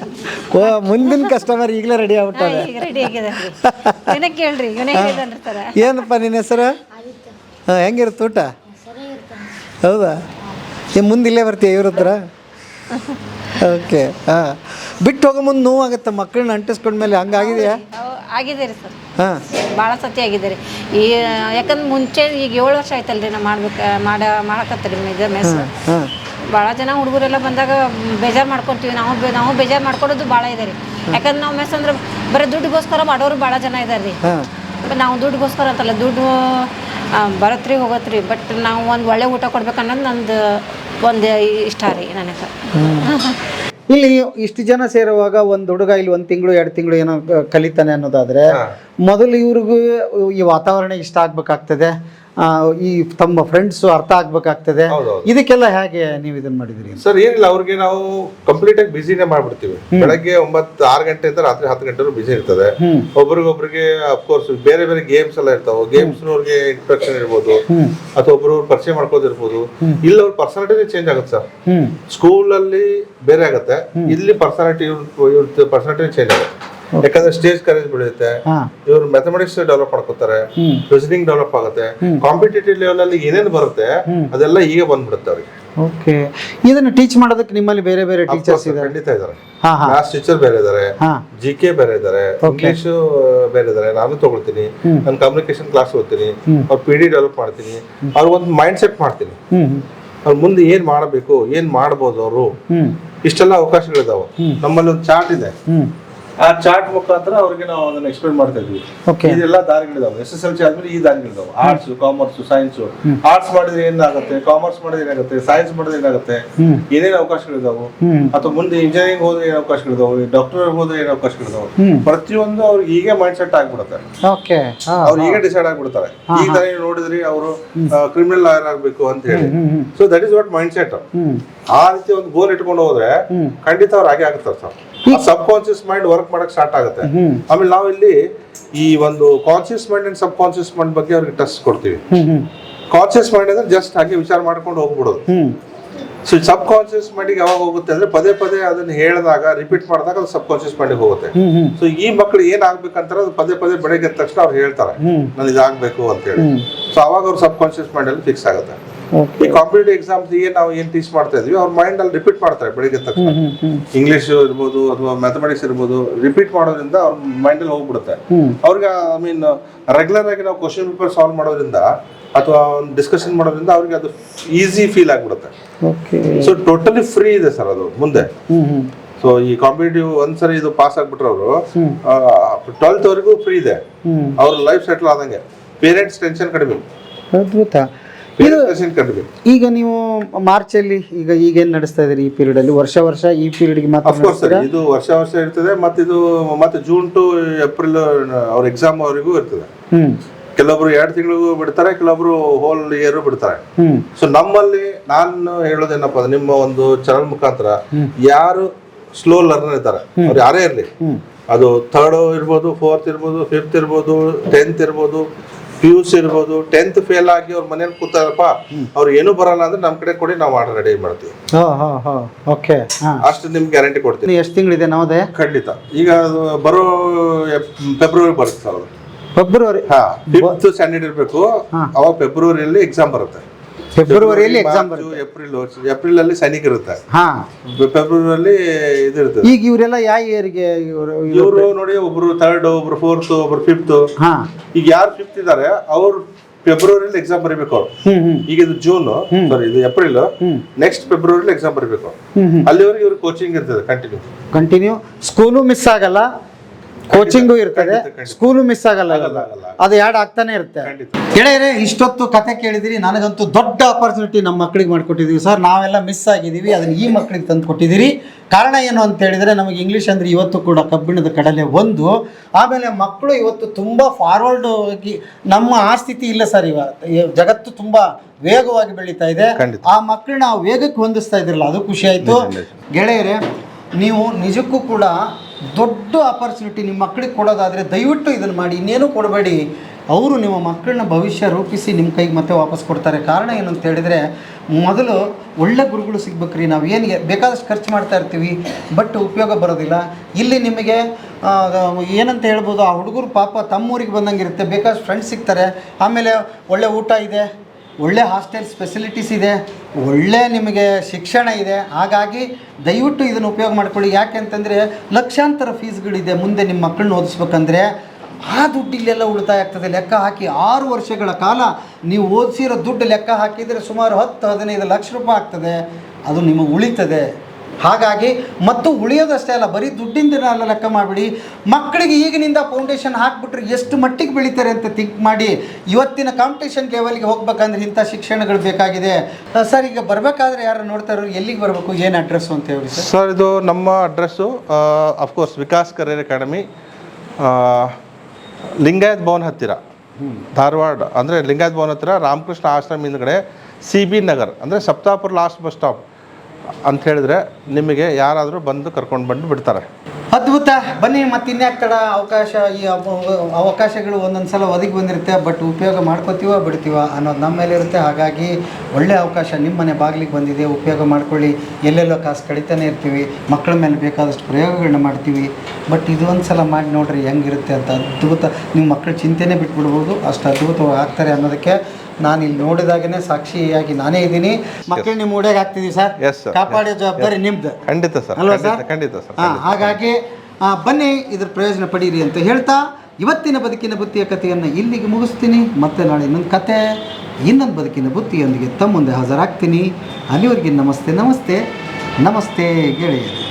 ಓ ಮುಂದಿನ ಕಸ್ಟಮರ್ ಈಗಲೇ ರೆಡಿ ಆಗ್ಬಿಟ್ಟಾರೆ ಈಗ ರೆಡಿ ಆಗಿದೆ ಇವನೇ ಕೇಳ್ರಿ ಇವನೇ ಹೇಳಿದಾರೆ ಏನಪ್ಪ ನಿನ್ನ ಹೆಸರು? ಹಾಂ ಹೆಂಗಿರುತ್ತೆ ಊಟ? ಹೌದಾ? ನಿಮ್ಮ ಮುಂದೆ ಇಲ್ಲೇ ಬರ್ತೀಯ ಇವ್ರ ಹತ್ರ? ಓಕೆ ಹಾಂ. ಬಿಟ್ಟು ಹೋಗೋ ಮುಂದೆ ನೋವಾಗುತ್ತೆ ಮಕ್ಕಳನ್ನ ಅಂಟಿಸ್ಕೊಂಡ್ಮೇಲೆ ಹಂಗಾಗಿದೆಯಾ? ಆಗಿದೆ ರೀ ಸರ್. ಹಾಂ. ಭಾಳ ಸತಿ ಆಗಿದೆ ರೀ ಈ ಯಾಕಂದ್ರೆ ಮುಂಚೆ ಈಗ ಏಳು ವರ್ಷ ಆಯ್ತಲ್ಲ ರೀ ನಾವು ಮಾಡ್ಬೇಕು ಮಾಡ ಮಾಡಕತ್ತೀರಿ ಇದು ಮೆಸ್ ಭಾಳ ಜನ ಹುಡುಗರೆಲ್ಲ ಬಂದಾಗ ಬೇಜಾರು ಮಾಡ್ಕೊತೀವಿ. ನಾವು ಬೇ- ನಾವು ಬೇಜಾರು ಮಾಡ್ಕೊಡೋದು ಭಾಳ ಇದೆ ರೀ ಯಾಕಂದ್ರೆ ನಾವು ಮೆಸ್ ಅಂದ್ರೆ ಬರೀ ದುಡ್ಡುಗೋಸ್ಕರ ಮಾಡೋರು ಭಾಳ ಜನ ಇದ್ದಾರೆ ರೀ ಹಾಂ ನಾವು ದುಡ್ಡುಗೋಸ್ಕರ ಅಂತಲ್ಲ ದುಡ್ಡು ಬರತ್ರಿ ಹೋಗತ್ರಿ. ಬಟ್ ನಾವು ಒಂದು ಒಳ್ಳೆ ಊಟ ಕೊಡ್ಬೇಕು ಅನ್ನೋದು ನಂದು ಒಂದು ಇಷ್ಟ ರೀ ನನಗೆ ಇಲ್ಲಿ ಇಷ್ಟು ಜನ ಸೇರುವಾಗ ಒಂದು ಹುಡುಗ ಇಲ್ಲಿ ಒಂದು ತಿಂಗಳು ಎರಡು ತಿಂಗಳು ಏನೋ ಕಲಿತಾನೆ ಅನ್ನೋದಾದ್ರೆ ಮೊದಲು ಇವ್ರಿಗೂ ಈ ವಾತಾವರಣ ಇಷ್ಟ ಆಗ್ಬೇಕಾಗ್ತದೆ? ಈ ತಮ್ಮ ಫ್ರೆಂಡ್ಸ್ ಅರ್ಥ ಆಗ್ಬೇಕಾಗ್ತದೆ. ಇದಕ್ಕೆಲ್ಲ ಹೇಗೆ ನೀವು ಇದನ್ನ ಮಾಡಿದ್ರಿ ಸರ್ ಏನಿಲ್ಲ ಅವ್ರಿಗೆ ನಾವು ಕಂಪ್ಲೀಟ್ ಆಗಿ ಬಿಸಿನೇ ಮಾಡ್ಬಿಡ್ತೀವಿ. ಬೆಳಗ್ಗೆ ಒಂಬತ್ತು ಆರು ಗಂಟೆಯಿಂದ ರಾತ್ರಿ ಹತ್ತು ಗಂಟೆ ಬಿಸಿ ಇರ್ತದೆ. ಒಬ್ರಿಗೊಬ್ರಿಗೆ ಅಫ್ಕೋರ್ಸ್ ಬೇರೆ ಬೇರೆ ಗೇಮ್ಸ್ ಎಲ್ಲ ಇರ್ತಾವೆ. ಗೇಮ್ಸ್ ಅವ್ರಿಗೆ ಇಂಟ್ರಕ್ಷನ್ ಇರ್ಬೋದು. ಅಥವಾ ಒಬ್ರು ಪರಿಚಯ ಮಾಡ್ಕೋದಿರ್ಬೋದು ಇಲ್ಲ ಅವ್ರ ಪರ್ಸನಾಲಿಟಿ ಚೇಂಜ್ ಆಗುತ್ತೆ ಸರ್. ಸ್ಕೂಲ್ ಅಲ್ಲಿ ಬೇರೆ ಆಗುತ್ತೆ. ಇಲ್ಲಿ ಪರ್ಸನಾಲಿಟಿ ಇವ್ರ ಪರ್ಸನಾಲಿಟಿ ಚೇಂಜ್ ಆಗುತ್ತೆ. ಯಾಕಂದ್ರೆ ಸ್ಟೇಜ್ ಕರೇಜ್ ಬೆಳೆಯುತ್ತೆ ಇವರು ಮ್ಯಾಥಮೆಟಿಕ್ಸ್ ಡೆವಲಪ್ ಮಾಡ್ಕೋತಾರೆ ರೀಸನಿಂಗ್ ಡೆವಲಪ್ ಆಗುತ್ತೆ ಕಾಂಪಿಟೇಟಿವ್ ಲೆವೆಲ್ ಅಲ್ಲಿ ಏನೇನು ಬರುತ್ತೆ ಅದೆಲ್ಲ ಈಗ ಬಂದ್ಬಿಡುತ್ತೆ ಅವ್ರಿಗೆ. ಓಕೆ. ಇದನ್ನ ಟೀಚ್ ಮಾಡೋದಕ್ಕೆ ನಿಮ್ಮಲ್ಲಿ ಬೇರೆ ಬೇರೆ ಟೀಚರ್ಸ್ ಇದ್ದಾರೆ. ಖಂಡಿತ ಇದ್ದಾರೆ. ಮ್ಯಾಥ್ಸ್ ಟೀಚರ್ ಬೇರೆ ಇದ್ದಾರೆ ಜಿ ಕೆ ಬೇರೆ ಇದ್ದಾರೆ ಇಂಗ್ಲಿಷ್ ಬೇರೆ ಇದ್ದಾರೆ ನಾನು ತಗೊಳ್ತೀನಿ ನಾನು ಕಮ್ಯುನಿಕೇಶನ್ ಕ್ಲಾಸ್ ಓದ್ತೀನಿ ಅವ್ರ ಪಿ ಡಿ ಡೆವಲಪ್ ಮಾಡ್ತೀನಿ ಒಂದು ಮೈಂಡ್ ಸೆಟ್ ಮಾಡ್ತೀನಿ ಅವ್ರ ಮುಂದೆ ಏನ್ ಮಾಡಬೇಕು ಏನ್ ಮಾಡ್ಬೋದು ಅವರು ಇಷ್ಟೆಲ್ಲ ಅವಕಾಶಗಳಿದಾವೆ. ನಮ್ಮಲ್ಲಿ ಒಂದು ಚಾರ್ಟ್ ಇದೆ. ಆ ಚಾರ್ಟ್ ಮುಖಾಂತರ ಅವ್ರಿಗೆ ನಾವು ಅದನ್ನ ಎಕ್ಸ್ಪ್ಲೇನ್ ಮಾಡ್ತಾ ಇದ್ವಿ. ಇದೆಲ್ಲ ದಾರಿಗಳಿದಾವೆ. ಎಸ್ ಎಸ್ ಎಲ್ ಸಿ ಆದ್ಮೇಲೆ ಈ ದಾರಿಗಳಿದಾವೆ. ಆರ್ಟ್ಸ್ ಕಾಮರ್ಸ್ ಸೈನ್ಸ್ ಆರ್ಟ್ಸ್ ಮಾಡಿದ್ರೆ ಏನಾಗುತ್ತೆ? ಕಾಮರ್ಸ್ ಮಾಡಿದ್ರೆ ಏನಾಗುತ್ತೆ? ಸೈನ್ಸ್ ಮಾಡಿದ್ರೆ ಏನಾಗುತ್ತೆ. ಏನೇನು ಅವಕಾಶಗಳಿದಾವೆ? ಅಥವಾ ಮುಂದೆ ಇಂಜಿನಿಯರಿಂಗ್ ಹೋದ್ರೆ ಏನು ಅವಕಾಶಗಳಿದಾವೆ? ಡಾಕ್ಟರ್ ಹೋದ್ರೆ ಏನು ಅವಕಾಶಗಳಿದಾವೆ? ಪ್ರತಿಯೊಂದು ಅವ್ರಿಗೆ ಹೀಗೆ ಮೈಂಡ್ ಸೆಟ್ ಆಗ್ಬಿಡುತ್ತೆ ಅವ್ರು ಈಗ ಡಿಸೈಡ್ ಆಗ್ಬಿಡ್ತಾರೆ. ಈ ತರ ನೋಡಿದ್ರಿ ಅವರು ಕ್ರಿಮಿನಲ್ ಲಾಯರ್ ಆಗ್ಬೇಕು ಅಂತ ಹೇಳಿ. So that is what mindset ಆ ರೀತಿ ಒಂದು ಗೋಲ್ ಇಟ್ಕೊಂಡು ಹೋದ್ರೆ ಖಂಡಿತ ಅವ್ರು ಹಾಗೆ ಆಗುತ್ತಾರೆ sir. Subconscious mind work ಮಾಡಕ್ ಸ್ಟಾರ್ಟ್ ಆಗುತ್ತೆ. ಆಮೇಲೆ ನಾವಿಲ್ಲಿ ಇಲ್ಲಿ ಈ ಒಂದು conscious mind and subconscious mind ಬಗ್ಗೆ ಅವ್ರಿಗೆ ಟೆಸ್ಟ್ ಕೊಡ್ತೀವಿ. ಕಾನ್ಶಿಯಸ್ ಮೈಂಡ್ ಅಂದ್ರೆ ಜಸ್ಟ್ ಹಾಗೆ ವಿಚಾರ ಮಾಡ್ಕೊಂಡು ಹೋಗ್ಬಿಡೋದು. ಸೊ ಸಬ್ ಕಾನ್ಶಿಯಸ್ ಮೈಂಡಿಗೆ ಯಾವಾಗ ಹೋಗುತ್ತೆ ಅಂದ್ರೆ ಪದೇ ಪದೇ ಅದನ್ನ ಹೇಳಿದಾಗ ರಿಪೀಟ್ ಮಾಡಿದಾಗ ಅದು ಸಬ್ ಕಾನ್ಶಿಯಸ್ ಮೈಂಡ್ ಹೋಗುತ್ತೆ. ಸೊ ಈ ಮಕ್ಳು ಏನ್ ಆಗ್ಬೇಕಂತಾರೆ ಅದು ಪದೇ ಪದೇ ಬೆಳಗ್ಗೆ ತಕ್ಷಣ ಅವ್ರು ಹೇಳ್ತಾರೆ. ನನ್ ಇದಾಗಬೇಕು ಅಂತ ಹೇಳಿ. ಸೊ ಅವಾಗ ಅವ್ರ ಸಬ್ ಕಾನ್ಶಿಯಸ್ ಮೈಂಡ್ ಅಲ್ಲಿ ಫಿಕ್ಸ್ ಆಗುತ್ತೆ. ಈ ಕಾಂಪಿಟೇಟಿವ್ ಎಕ್ಸಾಮ್ಸ್ ಏನು ನಾವು ಏನ್ ಟೀಚ್ ಮಾಡ್ತಾ ಇದ್ವಿ ಅವ್ರ ಮೈಂಡ್ ಅಲ್ಲಿ ರಿಪೀಟ್ ಮಾಡ್ತಾರೆ ಬೆಳಿಗ್ಗೆ ತಕ್ಷಣ ಇಂಗ್ಲಿಷ್ ಇರ್ಬೋದು ಅಥವಾ ಮ್ಯಾಥಮೆಟಿಕ್ಸ್ ಇರ್ಬೋದು ರಿಪೀಟ್ ಮಾಡೋದ್ರಿಂದ ಅವ್ರ ಮೈಂಡ್ ಅಲ್ಲಿ ಹೋಗ್ಬಿಡುತ್ತೆ. ಅವ್ರಿಗೆ ಐ ಮೀನ್ ರೆಗ್ಯುಲರ್ ಆಗಿ ನಾವು ಕ್ವಶನ್ ಪೇಪರ್ ಸಾಲ್ವ್ ಮಾಡೋದ್ರಿಂದ ಅಥವಾ ಒಂದು ಡಿಸ್ಕಷನ್ ಮಾಡೋದ್ರಿಂದ ಅವ್ರಿಗೆ ಅದು ಈಸಿ ಫೀಲ್ ಆಗ್ಬಿಡುತ್ತೆ. ಸೊ ಟೋಟಲಿ ಫ್ರೀ ಇದೆ ಸರ್ ಅದು ಮುಂದೆ. ಸೊ ಈ ಕಾಂಪಿಟೇಟಿವ್ ಒಂದ್ಸರಿ ಇದು ಪಾಸ್ ಆಗ್ಬಿಟ್ರೆ ಅವರು ಟ್ವೆಲ್ತ್ ವರೆಗೂ ಫ್ರೀ ಇದೆ. ಅವ್ರ ಲೈಫ್ ಸೆಟ್ಲ್ ಆದಂಗೆ. ಪೇರೆಂಟ್ಸ್ ಟೆನ್ಷನ್ ಕಡಿಮೆ. ಅದ್ಭುತ. ಕಡಿಮೆ ಈಗ ನೀವು ಮಾರ್ಚ್ ಅಲ್ಲಿ ಈಗ ಈಗ ಏನ್ ನಡೆಸ್ತಾ ಇದ್ದೀರಿ ಈ ಪೀರಿಯಡ್ ಅಲ್ಲಿ? ವರ್ಷ ವರ್ಷ ಈ ಪೀರಿಯಡ್ಗೆ ಮಾತ್ರ ಇದು ವರ್ಷ ವರ್ಷ ಇರ್ತದೆ ಮತ್ತೆ ಇದು ಮತ್ತೆ ಜೂನ್ ಟು ಏಪ್ರಿಲ್ ಅವ್ರ ಎಕ್ಸಾಮ್ ಅವರಿಗೂ ಇರ್ತದೆ. ಕೆಲವೊಬ್ರು ಎರಡು ತಿಂಗಳಿಗೂ ಬಿಡ್ತಾರೆ ಕೆಲವೊಬ್ರು ಹೋಲ್ ಇಯರ್ ಬಿಡ್ತಾರೆ. ಸೊ ನಮ್ಮಲ್ಲಿ ನಾನು ಹೇಳೋದೇನಪ್ಪ ನಿಮ್ಮ ಒಂದು ಚಾನಲ್ ಮುಖಾಂತರ ಯಾರು ಸ್ಲೋ ಲರ್ನರ್ ಇದ್ದಾರೆ ಅವ್ರು ಯಾರೇ ಇರಲಿ. ಅದು ಥರ್ಡ್ ಇರ್ಬೋದು ಫೋರ್ತ್ ಇರ್ಬೋದು ಫಿಫ್ತ್ ಇರ್ಬೋದು ಟೆಂತ್ ಇರ್ಬೋದು ಪಿ ಯು ಸಿ ಇರ್ಬೋದು ಟೆಂತ್ ಫೇಲ್ ಆಗಿ ಅವ್ರ ಮನೇಲಿ ಕೂತಾರಪ್ಪ ಅವ್ರು ಏನು ಬರಲ್ಲ ಅಂದ್ರೆ ನಮ್ಮ ಕಡೆ ಕೊಡಿ ನಾವು ಆರ್ಡರ್ ರೆಡಿ ಮಾಡ್ತೀವಿ. ಹಾ ಹಾ ಹಾ ಓಕೆ ಅಷ್ಟು ನಿಮ್ಗೆ ಗ್ಯಾರಂಟಿ ಕೊಡ್ತೀನಿ. ಎಷ್ಟು ತಿಂಗಳಿದೆ ನವೋದಯ ಖಂಡಿತ. ಈಗ ಅದು ಬರೋ ಫೆಬ್ರವರಿ ಬರುತ್ತೆ ಸರ್ ಫೆಬ್ರವರಿ ಹಾ ಫಿಫ್ತ್ ಸ್ಟ್ಯಾಂಡರ್ಡ್ ಇರಬೇಕು. ಅವಾಗ ಫೆಬ್ರವರಿಯಲ್ಲಿ ಎಕ್ಸಾಮ್ ಬರುತ್ತೆ. ಫೆಬ್ರವರಿಯಲ್ಲಿ ಎಕ್ಸಾಮ್ ಮಾರ್ಚ್, ಏಪ್ರಿಲ್ ಏಪ್ರಿಲ್ ಅಲ್ಲಿ ಸೈನಿಕ ಇರುತ್ತೆ. ಹಾ. ಫೆಬ್ರವರಿಯಲ್ಲಿ ಇದು ಇರ್ತದೆ. ಈಗ ಇವರೆಲ್ಲ ಯಾವ ಇಯರ್ಗೆ ಇವರು ಇವರು ನೋಡಿ ಒಬ್ರು ಥರ್ಡ್ ಒಬ್ರು ಫೋರ್ತ್ ಒಬ್ರು ಫಿಫ್ತ್ ಹಾ. ಈಗ ಯಾರು ಫಿಫ್ತ್ ಇದ್ದಾರೆ ಅವ್ರು ಫೆಬ್ರವರಿಯಲ್ಲಿ ಎಕ್ಸಾಮ್ ಬರೀಬೇಕು ಈಗ ಇದು ಜೂನ್ ಸಾರಿ ಇದು ಏಪ್ರಿಲ್ ನೆಕ್ಸ್ಟ್ ಫೆಬ್ರವರಿಲಿ ಎಕ್ಸಾಮ್ ಬರೀಬೇಕು ಅಲ್ಲಿವರೆಗೆ ಇವ್ರಿಗೆ ಕೋಚಿಂಗ್ ಇರ್ತದೆ ಕಂಟಿನ್ಯೂ ಕಂಟಿನ್ಯೂ ಸ್ಕೂಲು ಮಿಸ್ ಆಗಲ್ಲ. ಕೋಚಿಂಗು ಇರ್ತದೆ. ಸ್ಕೂಲು ಮಿಸ್ ಆಗಲ್ಲ ಅದು ಯಾಡ್ ಆಗ್ತಾನೆ ಇರುತ್ತೆ. ಗೆಳೆಯರೆ ಇಷ್ಟೊತ್ತು ಕತೆ ಕೇಳಿದಿರಿ. ನನಗಂತೂ ದೊಡ್ಡ ಅಪರ್ಚುನಿಟಿ ನಮ್ಮ ಮಕ್ಕಳಿಗೆ ಮಾಡಿಕೊಟ್ಟಿದ್ದೀವಿ ಸರ್. ನಾವೆಲ್ಲ ಮಿಸ್ ಆಗಿದ್ದೀವಿ ಅದನ್ನ ಈ ಮಕ್ಕಳಿಗೆ ತಂದು ಕೊಟ್ಟಿದ್ದೀರಿ ಕಾರಣ ಏನು ಅಂತ ಹೇಳಿದ್ರೆ ನಮಗೆ ಇಂಗ್ಲೀಷ್ ಅಂದ್ರೆ ಇವತ್ತು ಕೂಡ ಕಬ್ಬಿಣದ ಕಡಲೆ ಒಂದು. ಆಮೇಲೆ ಮಕ್ಕಳು ಇವತ್ತು ತುಂಬ ಫಾರ್ವರ್ಡ್ ಆಗಿ ನಮ್ಮ ಆ ಸ್ಥಿತಿ ಇಲ್ಲ ಸರ್ ಇವ. ಜಗತ್ತು ತುಂಬ ವೇಗವಾಗಿ ಬೆಳೀತಾ ಇದೆ. ಆ ಮಕ್ಕಳನ್ನ ವೇಗಕ್ಕೆ ಹೊಂದಿಸ್ತಾ ಇದ್ರಲ್ಲ ಅದು ಖುಷಿ ಆಯಿತು. ಗೆಳೆಯರೆ ನೀವು ನಿಜಕ್ಕೂ ಕೂಡ ದೊಡ್ಡ ಆಪರ್ಚುನಿಟಿ ನಿಮ್ಮ ಮಕ್ಕಳಿಗೆ ಕೊಡೋದಾದರೆ ದಯವಿಟ್ಟು ಇದನ್ನು ಮಾಡಿ, ಇನ್ನೇನು ಕೊಡಬೇಡಿ. ಅವರು ನಿಮ್ಮ ಮಕ್ಕಳನ್ನ ಭವಿಷ್ಯ ರೂಪಿಸಿ ನಿಮ್ಮ ಕೈಗೆ ಮತ್ತೆ ವಾಪಸ್ ಕೊಡ್ತಾರೆ. ಕಾರಣ ಏನು ಅಂತ ಹೇಳಿದರೆ, ಮೊದಲು ಒಳ್ಳೆ ಗುರುಗಳು ಸಿಗ್ಬೇಕ್ರಿ. ನಾವು ಏನಿಗೆ, ಬೇಕಾದಷ್ಟು ಖರ್ಚು ಮಾಡ್ತಾ ಇರ್ತೀವಿ, ಬಟ್ ಉಪಯೋಗ ಬರೋದಿಲ್ಲ. ಇಲ್ಲಿ ನಿಮಗೆ ಏನಂತ ಹೇಳ್ಬೋದು, ಆ ಹುಡುಗರು ಪಾಪ ತಮ್ಮೂರಿಗೆ ಬಂದಂಗೆ ಇರುತ್ತೆ. ಬೇಕಾದಷ್ಟು ಫ್ರೆಂಡ್ಸ್ ಸಿಗ್ತಾರೆ. ಆಮೇಲೆ ಒಳ್ಳೆ ಊಟ ಇದೆ. ಒಳ್ಳೆ ಹಾಸ್ಟೆಲ್ ಫೆಸಿಲಿಟೀಸ್ ಇದೆ, ಒಳ್ಳೆ ನಿಮಗೆ ಶಿಕ್ಷಣ ಇದೆ, ಹಾಗಾಗಿ ದಯವಿಟ್ಟು ಇದನ್ನು ಉಪಯೋಗ ಮಾಡ್ಕೊಳ್ಳಿ. ಯಾಕೆ ಅಂತಂದರೆ ಲಕ್ಷಾಂತರ ಫೀಸ್ಗಳಿದೆ ಮುಂದೆ ನಿಮ್ಮ ಮಕ್ಕಳನ್ನ ಓದಿಸ್ಬೇಕಂದ್ರೆ. ಆ ದುಡ್ಡು ಇಲ್ಲೆಲ್ಲ ಉಳಿತಾಯ ಆಗ್ತದೆ. ಲೆಕ್ಕ ಹಾಕಿ ಆರು ವರ್ಷಗಳ ಕಾಲ ನೀವು ಓದಿಸಿರೋ ದುಡ್ಡು ಲೆಕ್ಕ ಹಾಕಿದರೆ ಸುಮಾರು ಹತ್ತು, ಹದಿನೈದು ಲಕ್ಷ ರೂಪಾಯಿ ಆಗ್ತದೆ. ಅದು ನಿಮಗೆ ಉಳಿತದೆ. ಹಾಗಾಗಿ ಮತ್ತು ಉಳಿಯೋದಷ್ಟೇ ಅಲ್ಲ ಬರೀ ದುಡ್ಡಿಂದ ಅಲ್ಲ ಲೆಕ್ಕ ಮಾಡಿಬಿಡಿ. ಮಕ್ಕಳಿಗೆ ಈಗಿನಿಂದ ಫೌಂಡೇಶನ್ ಹಾಕ್ಬಿಟ್ರೆ ಎಷ್ಟು ಮಟ್ಟಿಗೆ ಬೆಳೀತಾರೆ ಅಂತ ಥಿಂಕ್ ಮಾಡಿ ಇವತ್ತಿನ ಕಾಂಪಿಟೇಷನ್ ಲೆವೆಲ್ಗೆ ಹೋಗ್ಬೇಕಂದ್ರೆ ಇಂಥ ಶಿಕ್ಷಣಗಳು ಬೇಕಾಗಿದೆ. ಸರ್ ಈಗ ಬರಬೇಕಾದ್ರೆ ಯಾರು ನೋಡ್ತಾ ಇರೋರು ಎಲ್ಲಿಗೆ ಬರಬೇಕು ಏನು ಅಡ್ರೆಸ್ಸು ಅಂತ ಹೇಳಿ ಸರ್? ಸರ್ ಇದು ನಮ್ಮ address of course Vikas career academy Lingayat Bhavan ಹತ್ತಿರ. ಧಾರವಾಡ ಅಂದರೆ ಲಿಂಗಾಯತ್ ಭವನ್ ಹತ್ತಿರ ರಾಮಕೃಷ್ಣ ಆಶ್ರಮ ಹಿಂದ್ಗಡೆ ಸಿ ಬಿ ನಗರ್ ಅಂದರೆ ಸಪ್ತಾಪುರ ಲಾಸ್ಟ್ ಬಸ್ ಸ್ಟಾಪ್ ಅಂತ ಹೇಳಿದ್ರೆ ನಿಮಗೆ ಯಾರಾದರೂ ಬಂದು ಕರ್ಕೊಂಡು ಬಂದು ಬಿಡ್ತಾರೆ. ಅದ್ಭುತ. ಬನ್ನಿ ಮತ್ತೆ ಇನ್ಯಾಕ್ ತಡ ಅವಕಾಶ, ಈ ಅವಕಾಶಗಳು ಒಂದೊಂದು ಸಲ ಒದಗಿ ಬಂದಿರುತ್ತೆ, ಬಟ್ ಉಪಯೋಗ ಮಾಡ್ಕೋತೀವ ಬಿಡ್ತೀವ ಅನ್ನೋದು ನಮ್ಮ ಮೇಲೆ ಇರುತ್ತೆ. ಹಾಗಾಗಿ ಒಳ್ಳೆಯ ಅವಕಾಶ ನಿಮ್ಮ ಮನೆ ಬಾಗಿಲಿಗೆ ಬಂದಿದೆ, ಉಪಯೋಗ ಮಾಡ್ಕೊಳ್ಳಿ. ಎಲ್ಲೆಲ್ಲೋ ಕಾಸು ಕಡಿತಾನೆ ಇರ್ತೀವಿ ಮಕ್ಕಳ ಮೇಲೆ ಬೇಕಾದಷ್ಟು ಪ್ರಯೋಗಗಳನ್ನ ಮಾಡ್ತೀವಿ. ಬಟ್ ಇದು ಒಂದು ಸಲ ಮಾಡಿ ನೋಡ್ರಿ ಹೆಂಗಿರುತ್ತೆ ಅಂತ ಅದ್ಭುತ. ನಿಮ್ಮ ಮಕ್ಕಳ ಚಿಂತೆನೇ ಬಿಟ್ಬಿಡ್ಬೋದು, ಅಷ್ಟು ಅದ್ಭುತವಾಗಿ ಆಗ್ತಾರೆ ಅನ್ನೋದಕ್ಕೆ ನಾನು ಇಲ್ಲಿ ನೋಡಿದಾಗನೇ ಸಾಕ್ಷಿಯಾಗಿ ನಾನೇ ಇದ್ದೀನಿ. ಮಕ್ಕಳು ನಿಮ್ಮ ಉಡ್ಯಾಗ ಹಾಕ್ತಿದ್ದೀವಿ ಸರ್. ಎಸ್. ಕಾಪಾಡೋ ಜವಾಬ್ದಾರಿ ನಿಮ್ದು. ಖಂಡಿತ ಸರ್ ಅಲ್ವಾ ಸರ್? ಖಂಡಿತ ಸರ್ ಹಾ, ಹಾಗಾಗಿ ಆ, ಬನ್ನಿ ಇದ್ರ ಪ್ರಯೋಜನ ಪಡೀರಿ ಅಂತ ಹೇಳ್ತಾ ಇವತ್ತಿನ ಬದುಕಿನ ಬುತ್ತಿಯ ಕಥೆಯನ್ನು ಇಲ್ಲಿಗೆ ಮುಗಿಸ್ತೀನಿ. ಮತ್ತೆ ನಾಳೆ ಇನ್ನೊಂದು ಕತೆ. ಇನ್ನೊಂದು ಬದುಕಿನ ಬುತ್ತಿಯೊಂದಿಗೆ ತಮ್ಮ ಮುಂದೆ ಹಾಜರಾಗ್ತೀನಿ. ಅಲ್ಲಿವರೆಗೆ ನಮಸ್ತೆ ನಮಸ್ತೆ. ನಮಸ್ತೆ ಗೆಳೆಯರು.